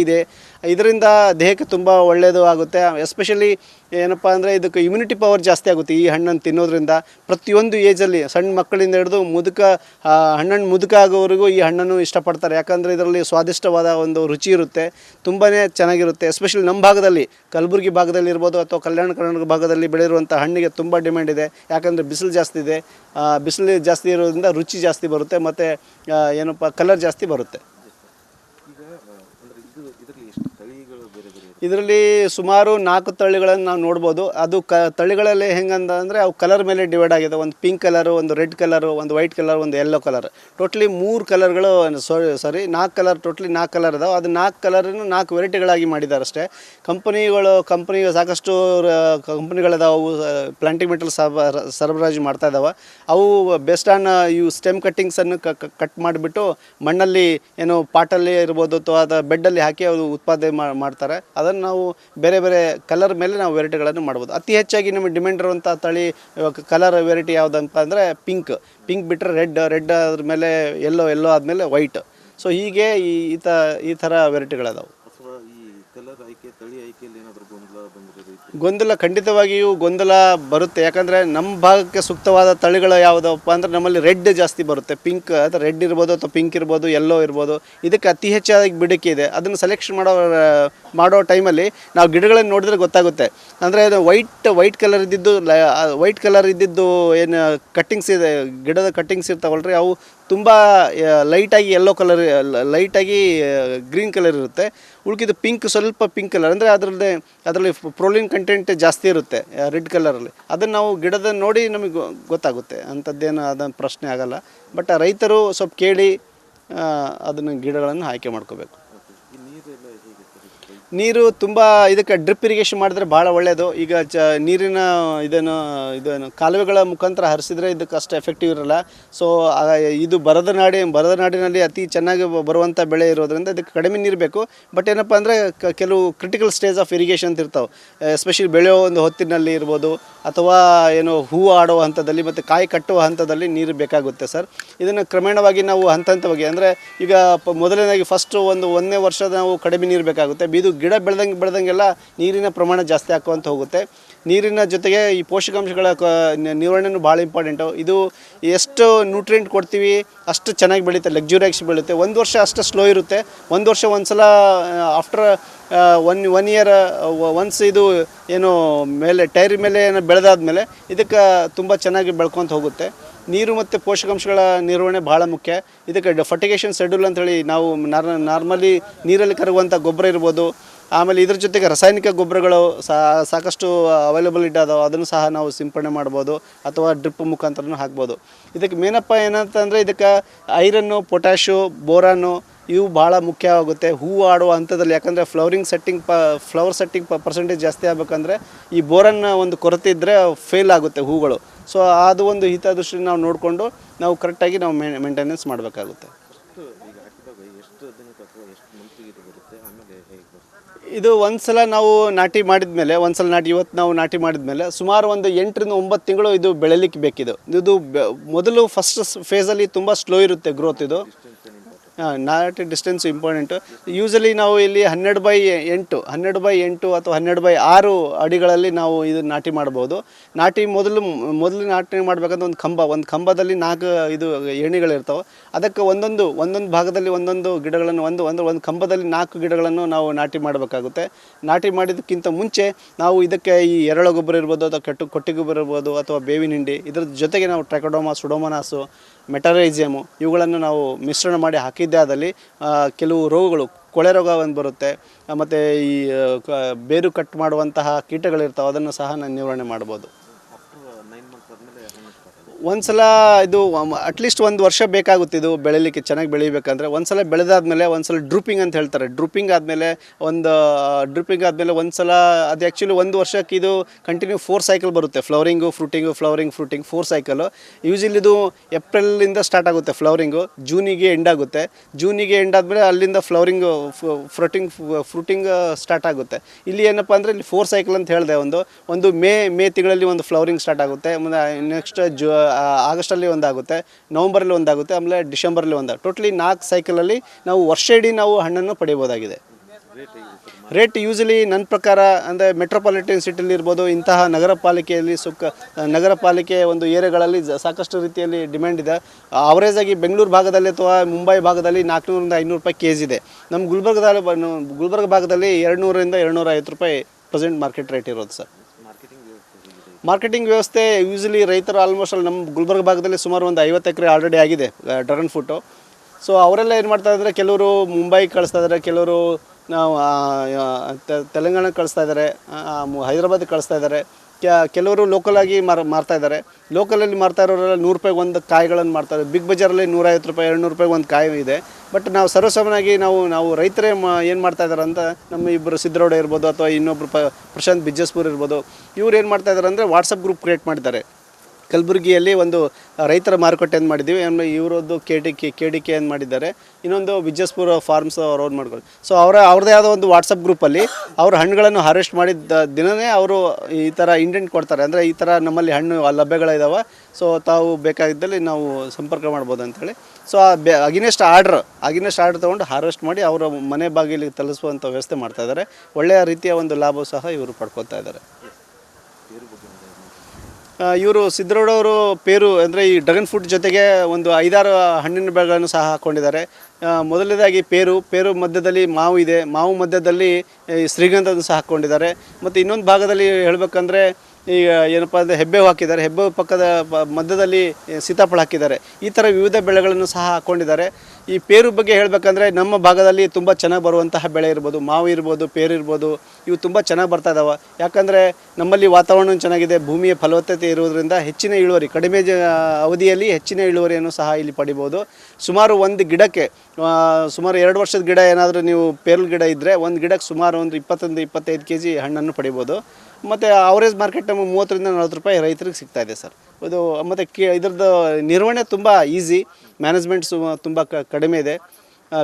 ಇದರಿಂದ ದೇಹಕ್ಕೆ ತುಂಬ ಒಳ್ಳೆಯದು ಆಗುತ್ತೆ. ಎಸ್ಪೆಷಲಿ ಏನಪ್ಪ ಅಂದರೆ ಇದಕ್ಕೆ ಇಮ್ಯುನಿಟಿ ಪವರ್ ಜಾಸ್ತಿ ಆಗುತ್ತೆ ಈ ಹಣ್ಣನ್ನು ತಿನ್ನೋದ್ರಿಂದ. ಪ್ರತಿಯೊಂದು ಏಜಲ್ಲಿ ಸಣ್ಣ ಮಕ್ಕಳಿಂದ ಹಿಡಿದು ಮುದುಕ ಹಣ್ಣನ್ನು ಮುದುಕ ಆಗೋವರೆಗೂ ಈ ಹಣ್ಣನ್ನು ಇಷ್ಟಪಡ್ತಾರೆ. ಯಾಕಂದರೆ ಇದರಲ್ಲಿ ಸ್ವಾದಿಷ್ಟವಾದ ಒಂದು ರುಚಿ ಇರುತ್ತೆ. ತುಂಬಾ ಚೆನ್ನಾಗಿರುತ್ತೆ. ಎಸ್ಪೆಷಲಿ ನಮ್ಮ ಭಾಗದಲ್ಲಿ, ಕಲಬುರಗಿ ಭಾಗದಲ್ಲಿ ಇರ್ಬೋದು ಅಥವಾ ಕಲ್ಯಾಣ ಕರ್ನಾಟಕ ಭಾಗದಲ್ಲಿ ಬೆಳೆಯಿರುವಂಥ ಹಣ್ಣಿಗೆ ತುಂಬ ಡಿಮ್ಯಾಂಡ್ ಇದೆ. ಯಾಕಂದರೆ ಬಿಸಿಲು ಜಾಸ್ತಿ ಇದೆ. ಬಿಸಿಲು ಜಾಸ್ತಿ ಇರೋದ್ರಿಂದ ರುಚಿ ಜಾಸ್ತಿ ಬರುತ್ತೆ. ಮತ್ತು ಏನಪ್ಪ ಕಲರ್ ಜಾಸ್ತಿ ಬರುತ್ತೆ ಈಗ ಆ, ಅಂದ್ರೆ ಇದು ಇದರಲ್ಲಿ ಎಷ್ಟು ತಳಿಗಳು ಬೇರೆ ಬೇರೆ ಇದೆ? ಇದರಲ್ಲಿ ಸುಮಾರು ನಾಲ್ಕು ತಳಿಗಳನ್ನು ನಾವು ನೋಡ್ಬೋದು. ಅದು ಕ ತಳಿಗಳಲ್ಲಿ ಹೆಂಗಂದ ಅಂದರೆ ಅವು ಕಲರ್ ಮೇಲೆ ಡಿವೈಡ್ ಆಗಿದೆ. ಒಂದು ಪಿಂಕ್ ಕಲರು, ಒಂದು ರೆಡ್ ಕಲರು, ಒಂದು ವೈಟ್ ಕಲರ್, ಒಂದು ಯೆಲ್ಲೋ ಕಲರ್. ಟೋಟ್ಲಿ ಮೂರು ಕಲರ್ಗಳು ಸಾರಿ, ನಾಲ್ಕು ಕಲರ್, ಟೋಟ್ಲಿ ನಾಲ್ಕು ಕಲರ್ ಅದಾವೆ ಅದು ನಾಲ್ಕು ಕಲರನ್ನು ನಾಲ್ಕು ವೆರೈಟಿಗಳಾಗಿ ಮಾಡಿದ್ದಾರೆ ಅಷ್ಟೇ ಕಂಪನಿಗಳು ಕಂಪನಿ ಸಾಕಷ್ಟು ಕಂಪ್ನಿಗಳಿದಾವೆ ಪ್ಲಾಂಟಿಂಗ್ ಮೆಟಲ್ ಸರಬರಾಜು ಮಾಡ್ತಾ ಇದ್ದಾವೆ ಅವು ಬೆಸ್ಟ್ ಆನ್ ಇವು ಸ್ಟೆಮ್ ಕಟ್ಟಿಂಗ್ಸನ್ನು ಕಟ್ ಮಾಡಿಬಿಟ್ಟು ಮಣ್ಣಲ್ಲಿ ಏನು ಪಾಟಲ್ಲಿ ಇರ್ಬೋದು ಅಥವಾ ಬೆಡ್ಡಲ್ಲಿ ಹಾಕಿ ಅದು ಉತ್ಪಾದನೆ ಮಾಡ್ತಾರೆ. ಅದನ್ನು ನಾವು ಬೇರೆ ಬೇರೆ ಕಲರ್ ಮೇಲೆ ನಾವು ವೆರೈಟಿಗಳನ್ನು ಮಾಡ್ಬೋದು. ಅತಿ ಹೆಚ್ಚಾಗಿ ನಮಗೆ ಡಿಮ್ಯಾಂಡ್ ಇರುವಂಥ ತಳಿ ಕಲರ್ ವೆರೈಟಿ ಯಾವುದಂತ ಅಂದರೆ ಪಿಂಕ್ ಪಿಂಕ್ ಬಿಟ್ಟರೆ ರೆಡ್ ರೆಡ್ ಅದ್ರ ಮೇಲೆ ಎಲ್ಲೋ ಎಲ್ಲೋ ಆದಮೇಲೆ ವೈಟ್ ಸೊ ಹೀಗೆ ಈ ಈ ತ, ಈ ಥರ ವೆರೈಟಿಗಳದಾವೆ ಅಥವಾ ಈ ಕಲರ್ ಆಯ್ಕೆ ತಳಿ ಆಯ್ಕೆಯಲ್ಲಿ ಏನಾದರೂ ಗೊಂದಲ ಖಂಡಿತವಾಗಿಯೂ ಗೊಂದಲ ಬರುತ್ತೆ. ಯಾಕಂದರೆ ನಮ್ಮ ಭಾಗಕ್ಕೆ ಸೂಕ್ತವಾದ ತಳಿಗಳು ಯಾವುದಪ್ಪ ಅಂದರೆ ನಮ್ಮಲ್ಲಿ ರೆಡ್ ಜಾಸ್ತಿ ಬರುತ್ತೆ. ಪಿಂಕ್ ಅಥವಾ ರೆಡ್ ಇರ್ಬೋದು ಅಥವಾ ಪಿಂಕ್ ಇರ್ಬೋದು ಎಲ್ಲೋ ಇರ್ಬೋದು. ಇದಕ್ಕೆ ಅತಿ ಹೆಚ್ಚಾಗಿ ಬಿಡಿಕೆ ಇದೆ. ಅದನ್ನು ಸೆಲೆಕ್ಷನ್ ಮಾಡೋ ಮಾಡೋ ಟೈಮಲ್ಲಿ ನಾವು ಗಿಡಗಳನ್ನು ನೋಡಿದ್ರೆ ಗೊತ್ತಾಗುತ್ತೆ. ಅಂದರೆ ಅದು ವೈಟ್ ವೈಟ್ ಕಲರ್ ಇದ್ದಿದ್ದು ವೈಟ್ ಕಲರ್ ಇದ್ದಿದ್ದು ಏನು ಕಟ್ಟಿಂಗ್ಸ್ ಇದೆ, ಗಿಡದ ಕಟ್ಟಿಂಗ್ಸ್ ಇರ್ತಾವಲ್ರಿ, ಅವು ತುಂಬ ಲೈಟಾಗಿ ಯೆಲ್ಲೋ ಕಲರ್ ಲೈಟಾಗಿ ಗ್ರೀನ್ ಕಲರ್ ಇರುತ್ತೆ. ಉಳ್ಕಿದ ಪಿಂಕ್ ಸ್ವಲ್ಪ ಪಿಂಕ್ ಕಲರ್ ಅಂದರೆ ಅದರಲ್ಲಿ ಅದರಲ್ಲಿ ಪ್ರೋಲಿನ್ ಕಂಟೆಂಟ್ ಜಾಸ್ತಿ ಇರುತ್ತೆ ರೆಡ್ ಕಲರಲ್ಲಿ ಅದನ್ನು ನಾವು ಗಿಡದ ನೋಡಿ ನಮಗೆ ಗೊತ್ತಾಗುತ್ತೆ. ಅಂಥದ್ದೇನು ಅದನ್ನು ಪ್ರಶ್ನೆ ಆಗಲ್ಲ. ಬಟ್ ರೈತರು ಸ್ವಲ್ಪ ಕೇಳಿ ಅದನ್ನು ಗಿಡಗಳನ್ನು ಆಯ್ಕೆ ಮಾಡ್ಕೋಬೇಕು ಓಕೆ ಈ ನೀರೆಲ್ಲ ಹೇಗೆ ಸರ್ ನೀರು ತುಂಬ ಇದಕ್ಕೆ ಡ್ರಿಪ್ ಇರಿಗೇಷನ್ ಮಾಡಿದ್ರೆ ಭಾಳ ಒಳ್ಳೆಯದು ಈಗ ಚ, ನೀರಿನ ಇದನ್ನು ಇದನ್ನು ಕಾಲುವೆಗಳ ಮುಖಾಂತರ ಹರಿಸಿದ್ರೆ ಇದಕ್ಕೆ ಅಷ್ಟು ಎಫೆಕ್ಟಿವ್ ಇರಲ್ಲ. ಸೊ ಇದು ಬರದ ನಾಡಿ, ಬರದ ನಾಡಿನಲ್ಲಿ ಅತಿ ಚೆನ್ನಾಗಿ ಬರುವಂಥ ಬೆಳೆ ಇರೋದ್ರಿಂದ ಇದಕ್ಕೆ ಕಡಿಮೆ ನೀರು ಬೇಕು. ಬಟ್ ಏನಪ್ಪ ಅಂದರೆ ಕೆಲವು ಕ್ರಿಟಿಕಲ್ ಸ್ಟೇಜ್ ಆಫ್ ಇರಿಗೇಷನ್ ಅಂತ ಇರ್ತಾವೆ. ಎಸ್ಪೆಷಲಿ ಬೆಳೆಯೋ ಒಂದು ಹೊತ್ತಿನಲ್ಲಿ ಇರ್ಬೋದು, ಅಥವಾ ಏನು ಹೂವು ಆಡೋ ಹಂತದಲ್ಲಿ ಮತ್ತು ಕಾಯಿ ಕಟ್ಟುವ ಹಂತದಲ್ಲಿ ನೀರು ಬೇಕಾಗುತ್ತೆ ಸರ್. ಇದನ್ನು ಕ್ರಮೇಣವಾಗಿ ನಾವು ಹಂತ ಹಂತವಾಗಿ ಅಂದರೆ ಈಗ ಮೊದಲನೇದಾಗಿ ಫಸ್ಟು ಒಂದು ಒಂದನೇ ವರ್ಷ ನಾವು ಕಡಿಮೆ ನೀರು ಬೇಕಾಗುತ್ತೆ. ಇದು ಗಿಡ ಬೆಳೆದಂಗೆ ಬೆಳೆದಂಗೆಲ್ಲ ನೀರಿನ ಪ್ರಮಾಣ ಜಾಸ್ತಿ ಹಾಕುವಂತ ಹೋಗುತ್ತೆ. ನೀರಿನ ಜೊತೆಗೆ ಈ ಪೋಷಕಾಂಶಗಳ ಕ ನಿರ್ವಹಣೆನೂ ಭಾಳ ಇಂಪಾರ್ಟೆಂಟು ಇದು ಎಷ್ಟು ನ್ಯೂಟ್ರಿಯೆಂಟ್ ಕೊಡ್ತೀವಿ, ಅಷ್ಟು ಚೆನ್ನಾಗಿ ಬೆಳೀತೆ ಲಗ್ಜುರಿಯಾಗಿ ಬೆಳೆಯುತ್ತೆ ಒಂದು ವರ್ಷ ಅಷ್ಟು ಸ್ಲೋ ಇರುತ್ತೆ. ಒಂದು ವರ್ಷ ಒಂದು ಸಲ after one one year once ಇದು ಏನು, ಮೇಲೆ ಟೈರ್ ಮೇಲೆ ಏನು ಬೆಳೆದಾದ್ಮೇಲೆ ಇದಕ್ಕೆ ತುಂಬ ಚೆನ್ನಾಗಿ ಬೆಳ್ಕೊತ ಹೋಗುತ್ತೆ. ನೀರು ಮತ್ತು ಪೋಷಕಾಂಶಗಳ ನಿರ್ವಹಣೆ ಭಾಳ ಮುಖ್ಯ. ಇದಕ್ಕೆ ಫರ್ಟಿಗೇಷನ್ ಶೆಡ್ಯೂಲ್ ಅಂತೇಳಿ ನಾವು ನಾರ್ ನಾರ್ಮಲಿ ನೀರಲ್ಲಿ ಕರಗುವಂಥ ಗೊಬ್ಬರ ಇರ್ಬೋದು. ಆಮೇಲೆ ಇದ್ರ ಜೊತೆಗೆ ರಾಸಾಯನಿಕ ಗೊಬ್ಬರಗಳು ಸಾಕಷ್ಟು ಅವೈಲೇಬಲ್ ಇದ್ದಾವೆ ಅದನ್ನು ಸಹ ನಾವು ಸಿಂಪಡಣೆ ಮಾಡ್ಬೋದು ಅಥವಾ ಡ್ರಿಪ್ ಮುಖಾಂತರನೂ ಹಾಕ್ಬೋದು. ಇದಕ್ಕೆ ಮೇನಪ್ಪ ಏನಂತಂದರೆ ಇದಕ್ಕೆ ಐರನ್ನು ಪೊಟ್ಯಾಷು ಬೋರಾನು ಇವು ಭಾಳ ಮುಖ್ಯವಾಗುತ್ತೆ ಹೂವು ಆಡುವ ಹಂತದಲ್ಲಿ, ಯಾಕಂದರೆ ಫ್ಲವರಿಂಗ್ ಸೆಟ್ಟಿಂಗ್ ಪ ಫ್ಲವರ್ ಸೆಟ್ಟಿಂಗ್ ಪರ್ಸೆಂಟೇಜ್ ಜಾಸ್ತಿ ಆಗಬೇಕಂದ್ರೆ ಈ ಬೋರನ್ನ ಒಂದು ಕೊರತೆ ಇದ್ದರೆ ಫೇಲ್ ಆಗುತ್ತೆ ಹೂಗಳು ಸೊ ಅದು ಒಂದು ಹಿತದೃಷ್ಟಿ ನಾವು ನೋಡಿಕೊಂಡು ನಾವು ಕರೆಕ್ಟಾಗಿ ನಾವು ಮೇಂಟೆನೆನ್ಸ್ ಮಾಡಬೇಕಾಗುತ್ತೆ. ಇದು ಒಂದು ಸಲ ನಾವು ನಾಟಿ ಮಾಡಿದ ಮೇಲೆ ಮಾಡಿದ್ಮೇಲೆ ಒಂದ್ಸಲ ನಾಟಿ ಇವತ್ತು ನಾವು ನಾಟಿ ಮಾಡಿದ ಮೇಲೆ ಸುಮಾರು ಒಂದು ಎಂಟರಿಂದ ಒಂಬತ್ತು ತಿಂಗಳು ಇದು ಬೆಳಲಿಕ್ಕೆ ಬೇಕಿದು. ಇದು ಮೊದಲು ಫಸ್ಟ್ ಫೇಸಲ್ಲಿ ತುಂಬ ಸ್ಲೋ ಇರುತ್ತೆ ಗ್ರೋತ್ ಇದು. ನಾಟಿ ಡಿಸ್ಟೆನ್ಸ್ ಇಂಪಾರ್ಟೆಂಟು. ಯೂಸಲಿ ನಾವು ಇಲ್ಲಿ ಹನ್ನೆರಡು ಬೈ ಎಂಟು, ಹನ್ನೆರಡು ಬೈ ಎಂಟು ಅಥವಾ ಹನ್ನೆರಡು ಬೈ ಆರು ಅಡಿಗಳಲ್ಲಿ ನಾವು ಇದು ನಾಟಿ ಮಾಡ್ಬೋದು. ನಾಟಿ ಮೊದಲು ಮೊದಲು ನಾಟಿ ಮಾಡಬೇಕಂದ್ರೆ ಒಂದು ಕಂಬ ಒಂದು ಕಂಬದಲ್ಲಿ ನಾಲ್ಕು ಇದು ಎಣಿಗಳಿರ್ತಾವೆ ಅದಕ್ಕೆ ಒಂದೊಂದು ಒಂದೊಂದು ಭಾಗದಲ್ಲಿ ಒಂದೊಂದು ಗಿಡಗಳನ್ನು, ಒಂದು ಒಂದು ಒಂದು ಕಂಬದಲ್ಲಿ ನಾಲ್ಕು ಗಿಡಗಳನ್ನು ನಾವು ನಾಟಿ ಮಾಡಬೇಕಾಗುತ್ತೆ. ನಾಟಿ ಮಾಡಿದ್ದಕ್ಕಿಂತ ಮುಂಚೆ ನಾವು ಇದಕ್ಕೆ ಈ ಎರಳು ಗೊಬ್ಬರ ಇರ್ಬೋದು ಅಥವಾ ಕೆಟ್ಟು, ಕೊಟ್ಟಿ ಗೊಬ್ಬರ ಇರ್ಬೋದು ಅಥವಾ ಬೇವಿನ ಹಿಂಡಿ ಇದರ ಜೊತೆಗೆ ನಾವು ಟ್ರೆಕಡೋಮಾ ಸುಡೋಮನಾಸು ಮೆಟರೈಸಿಯಮು ಇವುಗಳನ್ನು ನಾವು ಮಿಶ್ರಣ ಮಾಡಿ ಹಾಕಿದ್ದೇ ಆದಲ್ಲಿ ಆ, ಕೆಲವು ರೋಗಗಳು ಕೊಳೆ ರೋಗ ಒಂದು ಬರುತ್ತೆ ಮತ್ತು ಈ ಬೇರು ಕಟ್ ಮಾಡುವಂತಹ ಕೀಟಗಳಿರ್ತಾವೆ ಅದನ್ನು ಸಹ ನಾನು ನಿವಾರಣೆ ಮಾಡ್ಬೋದು ಆಫ್ಟರ್ ನೈನ್ ಮಂತ್ಸ್ ಆದಮೇಲೆ ಹಣ್ಣು ಸ್ಟಾರ್ಟ್ ಒಂದ್ಸಲ ಇದು ಅಟ್ಲೀಸ್ಟ್ ಒಂದು ವರ್ಷ ಬೇಕಾಗುತ್ತೆ ಇದು ಬೆಳಿಲಿಕ್ಕೆ, ಚೆನ್ನಾಗಿ ಬೆಳಿಬೇಕಂದ್ರೆ. ಒಂದ್ಸಲ ಬೆಳೆದಾದ್ಮೇಲೆ, ಒಂದ್ಸಲ ಡ್ರೂಪಿಂಗ್ ಅಂತ ಹೇಳ್ತಾರೆ. ಡ್ರೂಪಿಂಗ್ ಆದಮೇಲೆ ಒಂದು, ಡ್ರೂಪಿಂಗ್ ಆದಮೇಲೆ ಒಂದ್ಸಲ, ಅದು ಆ್ಯಕ್ಚುಲಿ ಒಂದು ವರ್ಷಕ್ಕೆ ಇದು ಕಂಟಿನ್ಯೂ ಫೋರ್ ಸೈಕಲ್ ಬರುತ್ತೆ. Flowering fruiting flowering fruiting four cycle usually ಇದು ಏಪ್ರಿಲಿಂದ ಸ್ಟಾರ್ಟ್ ಆಗುತ್ತೆ ಫ್ಲವರಿಂಗು ಜೂನಿಗೆ ಎಂಡ್ ಆಗುತ್ತೆ. ಜೂನಿಗೆ ಎಂಡ್ ಆದಮೇಲೆ ಅಲ್ಲಿಂದ ಫ್ಲವರಿಂಗು ಫ್ರೂಟಿಂಗ್ ಫ್ರೂಟಿಂಗ್ ಸ್ಟಾರ್ಟ್ ಆಗುತ್ತೆ. ಇಲ್ಲಿ ಏನಪ್ಪ ಅಂದರೆ, ಇಲ್ಲಿ ಫೋರ್ ಸೈಕಲ್ ಅಂತ ಹೇಳಿದೆ ಒಂದು. ಒಂದು ಮೇ ಮೇ ತಿಂಗಳಲ್ಲಿ ಒಂದು ಫ್ಲವರಿಂಗ್ ಸ್ಟಾರ್ಟ್ ಆಗುತ್ತೆ. ನೆಕ್ಸ್ಟ್ ಜು ಆಗಸ್ಟಲ್ಲಿ ಒಂದಾಗುತ್ತೆ, ನವಂಬರಲ್ಲಿ ಒಂದಾಗುತ್ತೆ, ಆಮೇಲೆ ಡಿಸೆಂಬರಲ್ಲಿ ಒಂದು ಟೋಟಲಿ ನಾಲ್ಕು ಸೈಕಲಲ್ಲಿ ನಾವು ವರ್ಷ ಇಡೀ ನಾವು ಹಣ್ಣನ್ನು ಪಡೆಯಬಹುದಾಗಿದೆ. ರೇಟ್ ಯೂಸಲಿ ನನ್ನ ಪ್ರಕಾರ ಅಂದರೆ ಮೆಟ್ರೋಪಾಲಿಟನ್ ಸಿಟಿಲಿ ಇರ್ಬೋದು, ಇಂತಹ ನಗರ ಪಾಲಿಕೆಯಲ್ಲಿ ಸುಕ್ಕ ನಗರ ಪಾಲಿಕೆ ಒಂದು ಏರಿಯಾಗಳಲ್ಲಿ ಸಾಕಷ್ಟು ರೀತಿಯಲ್ಲಿ ಡಿಮ್ಯಾಂಡ್ ಇದೆ. ಅವರೇಜ್ ಆಗಿ ಬೆಂಗಳೂರು ಭಾಗದಲ್ಲಿ ಅಥವಾ ಮುಂಬೈ ಭಾಗದಲ್ಲಿ ನಾಲ್ಕುನೂರಿಂದ ಐನೂರು ರೂಪಾಯಿ ಕೆ ಜಿ ಇದೆ. ನಮ್ಮ ಗುಲ್ಬರ್ಗದಲ್ಲಿ ಗುಲ್ಬರ್ಗ ಭಾಗದಲ್ಲಿ ಎರಡು ನೂರರಿಂದ ಎರಡುನೂರ ಐವತ್ತು ರೂಪಾಯಿ ಪ್ರೆಸೆಂಟ್ ಮಾರ್ಕೆಟ್ ರೇಟ್ ಇರೋದು ಸರ್. ಮಾರ್ಕೆಟಿಂಗ್ ವ್ಯವಸ್ಥೆ ಯೂಸಲಿ ರೈತರು ಆಲ್ಮೋಸ್ಟ್ ಅಲ್ಲಿ ನಮ್ಮ ಗುಲ್ಬರ್ಗ ಭಾಗದಲ್ಲಿ ಸುಮಾರು ಒಂದು ಐವತ್ತು ಎಕರೆ ಆಲ್ರೆಡಿ ಆಗಿದೆ ಡ್ರಗನ್ ಫ್ರೂಟು ಸೊ ಅವರೆಲ್ಲ ಏನು ಮಾಡ್ತಾ ಇದ್ದಾರೆ ಕೆಲವರು ಮುಂಬೈ ಕಳಿಸ್ತಾ ಇದ್ದಾರೆ ಕೆಲವರು ನಾವು ತೆಲಂಗಾಣಕ್ಕೆ ಕಳಿಸ್ತಾ ಇದ್ದಾರೆ ಹೈದರಾಬಾದ್ ಕಳಿಸ್ತಾ ಇದ್ದಾರೆ ಕೆಲವರು ಲೋಕಲಾಗಿ ಮಾರ್, ಮಾರ್ತಾ ಇದ್ದಾರೆ. ಲೋಕಲಲ್ಲಿ ಮಾರ್ತಾ ಇರೋರೆಲ್ಲ ನೂರು ರೂಪಾಯಿಗೆ ಒಂದು ಕಾಯಿಗಳನ್ನು ಮಾರ್ತಾರೆ. ಬಿಗ್ ಬಜಾರಲ್ಲಿ ನೂರೈವತ್ತು ರೂಪಾಯಿ ಎರಡು ನೂರು ರೂಪಾಯಿಗೆ ಒಂದು ಕಾಯಿ ಇದೆ. ಬಟ್ ನಾವು ಸರ್ವಸಾಮಾನ್ಯವಾಗಿ ನಾವು ನಾವು ರೈತರೇ ಮಾ, ಏನು ಮಾಡ್ತಾ ಇದ್ದಾರೆ ಅಂತ ನಮ್ಮ ಇಬ್ಬರು ಸಿದ್ದರೌಡ ಇರ್ಬೋದು ಅಥವಾ ಇನ್ನೊಬ್ಬರು ಪ್ರಶಾಂತ್ ಬಿಜ್ಜಸ್ಪುರ್ ಇರ್ಬೋದು, ಇವ್ರು ಏನು ಮಾಡ್ತಾ ಇದ್ದಾರೆ ಅಂದರೆ ವಾಟ್ಸಪ್ ಗ್ರೂಪ್ ಕ್ರಿಯೇಟ್ ಮಾಡಿದ್ದಾರೆ. ಕಲಬುರಗಿಯಲ್ಲಿ ಒಂದು ರೈತರ ಮಾರುಕಟ್ಟೆ ಏನು ಮಾಡಿದ್ದೀವಿ ಆಮೇಲೆ ಇವರದ್ದು K D K K D K ಏನು ಮಾಡಿದ್ದಾರೆ, ಇನ್ನೊಂದು ವಿಜಯಸ್ಪುರ ಫಾರ್ಮ್ಸ್ ಅವ್ರು ಓನ್ ಮಾಡ್ಕೊಂಡು ಸೊ ಅವರ ಅವ್ರದ್ದೇ ಆದ ಒಂದು ವಾಟ್ಸಪ್ ಗ್ರೂಪಲ್ಲಿ ಅವ್ರ ಹಣ್ಣುಗಳನ್ನು ಹಾರೆಸ್ಟ್ ಮಾಡಿದ ದಿನವೇ ಅವರು ಈ ಥರ ಇಂಡೆಂಟ್ ಕೊಡ್ತಾರೆ, ಅಂದರೆ ಈ ಥರ ನಮ್ಮಲ್ಲಿ ಹಣ್ಣು ಲಭ್ಯಗಳಿದ್ದಾವೆ ಸೊ ತಾವು ಬೇಕಾಗಿದ್ದಲ್ಲಿ ನಾವು ಸಂಪರ್ಕ ಮಾಡ್ಬೋದು ಅಂಥೇಳಿ ಸೊ ಆ ಬೆ ಅಗಿನೆಸ್ಟ್ ಆರ್ಡ್ರ್ ಅಗಿನೆಸ್ಟ್ ಆರ್ಡ್ರ್ ತೊಗೊಂಡು ಹಾರ್ವೆಸ್ಟ್ ಮಾಡಿ ಅವರ ಮನೆ ಬಾಗಿಲಿಗೆ ತಲುಪಿಸುವಂಥ ವ್ಯವಸ್ಥೆ ಮಾಡ್ತಾ ಇದ್ದಾರೆ, ಒಳ್ಳೆಯ ರೀತಿಯ ಒಂದು ಲಾಭ ಸಹ ಇವರು ಪಡ್ಕೊತಾ ಇದ್ದಾರೆ. ಇವರು ಸಿದ್ದರೌಡವರು ಪೇರು ಅಂದರೆ ಈ ಡ್ರಾಗನ್ ಫ್ರೂಟ್ ಜೊತೆಗೆ ಒಂದು ಐದಾರು ಹಣ್ಣಿನ ಬೆಳೆಗಳನ್ನು ಸಹ ಹಾಕ್ಕೊಂಡಿದ್ದಾರೆ ಮೊದಲನೇದಾಗಿ ಪೇರು ಪೇರು ಮಧ್ಯದಲ್ಲಿ ಮಾವು ಇದೆ. ಮಾವು ಮಧ್ಯದಲ್ಲಿ ಶ್ರೀಗಂಧವನ್ನು ಸಹ ಹಾಕ್ಕೊಂಡಿದ್ದಾರೆ ಮತ್ತು ಇನ್ನೊಂದು ಭಾಗದಲ್ಲಿ ಹೇಳಬೇಕಂದ್ರೆ ಈಗ ಏನಪ್ಪ ಅಂದರೆ ಹೆಬ್ಬೇವು ಹಾಕಿದ್ದಾರೆ. ಹೆಬ್ಬೇವು ಪಕ್ಕದ ಮಧ್ಯದಲ್ಲಿ ಸೀತಾಫಳ ಹಾಕಿದ್ದಾರೆ. ಈ ಥರ ವಿವಿಧ ಬೆಳೆಗಳನ್ನು ಸಹ ಹಾಕ್ಕೊಂಡಿದ್ದಾರೆ ಈ ಪೇರು ಬಗ್ಗೆ ಹೇಳಬೇಕಂದ್ರೆ ನಮ್ಮ ಭಾಗದಲ್ಲಿ ತುಂಬ ಚೆನ್ನಾಗಿ ಬರುವಂತಹ ಬೆಳೆ ಇರ್ಬೋದು, ಮಾವು ಇರ್ಬೋದು, ಪೇರು ಇರ್ಬೋದು, ಇವು ತುಂಬ ಚೆನ್ನಾಗಿ ಬರ್ತಾ ಇದಾವೆ. ಯಾಕಂದರೆ ನಮ್ಮಲ್ಲಿ ವಾತಾವರಣ ಚೆನ್ನಾಗಿದೆ, ಭೂಮಿಯ ಫಲವತ್ತತೆ ಇರುವುದರಿಂದ ಹೆಚ್ಚಿನ ಇಳುವರಿ, ಕಡಿಮೆ ಜ, ಅವಧಿಯಲ್ಲಿ ಹೆಚ್ಚಿನ ಇಳುವರಿಯನ್ನು ಸಹ ಇಲ್ಲಿ ಪಡಿಬೋದು. ಸುಮಾರು ಒಂದು ಗಿಡಕ್ಕೆ ಸುಮಾರು ಎರಡು ವರ್ಷದ ಗಿಡ ಏನಾದರೂ ನೀವು ಪೇರಲ್ ಗಿಡ ಇದ್ದರೆ ಒಂದು ಗಿಡಕ್ಕೆ ಸುಮಾರು ಒಂದು ಇಪ್ಪತ್ತೊಂದು, ಇಪ್ಪತ್ತೈದು ಕೆ ಜಿ ಹಣ್ಣನ್ನು ಪಡಿಬೋದು. ಮತ್ತು ಅವರೇಜ್ ಮಾರ್ಕೆಟ್ ನಮಗೆ ಮೂವತ್ತರಿಂದ ನಲ್ವತ್ತು ರೂಪಾಯಿ ರೈತರಿಗೆ ಸಿಗ್ತಾಯಿದೆ ಸರ್. ಇದು ಮತ್ತು ಕಿ ಇದ್ರದ್ದು ನಿರ್ವಹಣೆ ತುಂಬ ಈಸಿ ಮ್ಯಾನೇಜ್ಮೆಂಟ್ ಸು ತುಂಬ ಕ ಕಡಿಮೆ ಇದೆ.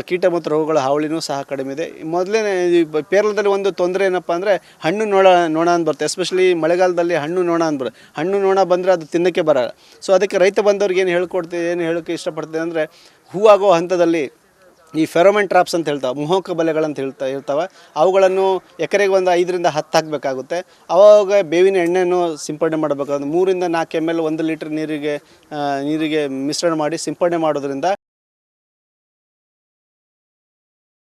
ಕೀಟ ಮತ್ತು ರೋಗಗಳ ಹಾವಳಿನೂ ಸಹ ಕಡಿಮೆ ಇದೆ. ಮೊದಲೇ ಈ ಬ- ಪೇರಲದಲ್ಲಿ ಒಂದು ತೊಂದರೆ ಏನಪ್ಪ ಅಂದರೆ ಹಣ್ಣು ನೋಣ ನೋಣ ಅಂತ ಬರುತ್ತೆ. ಎಸ್ಪೆಷಲಿ ಮಳೆಗಾಲದಲ್ಲಿ ಹಣ್ಣು, ನೋಣ ಅಂತ ಬರುತ್ತೆ. ಹಣ್ಣು, ನೋಣ ಬಂದರೆ ಅದು ತಿನ್ನಕ್ಕೆ ಬರಲ್ಲ. ಸೊ ಅದಕ್ಕೆ ರೈತ ಬಂದವ್ರಿಗೆ ಏನು ಹೇಳ್ಕೊಡ್ತೀವಿ ಏನು ಹೇಳೋಕ್ಕೆ ಇಷ್ಟಪಡ್ತೀವಿ ಅಂದರೆ ಹೂವಾಗೋ ಹಂತದಲ್ಲಿ ಈ ಫೆರೋಮೆನ್ ಟ್ರಾಪ್ಸ್ ಅಂತ ಹೇಳ್ತಾವೆ ಮೋಹಕ ಬಲೆಗಳಂತ ಹೇಳ್ತಾ ಇರ್ತಾವೆ ಅವುಗಳನ್ನು ಎಕರೆಗೆ ಒಂದು ಐದರಿಂದ ಹತ್ತು ಹಾಕಬೇಕಾಗುತ್ತೆ. ಆವಾಗ ಬೇವಿನ ಎಣ್ಣೆಯನ್ನು ಸಿಂಪಡಣೆ ಮಾಡಬೇಕಾಗುತ್ತೆ. ಮೂರಿಂದ ನಾಲ್ಕು ಎಂ ಎಲ್ ಒಂದು ಲೀಟ್ರ್ ನೀರಿಗೆ ನೀರಿಗೆ ಮಿಶ್ರಣ ಮಾಡಿ ಸಿಂಪಡಣೆ ಮಾಡೋದ್ರಿಂದ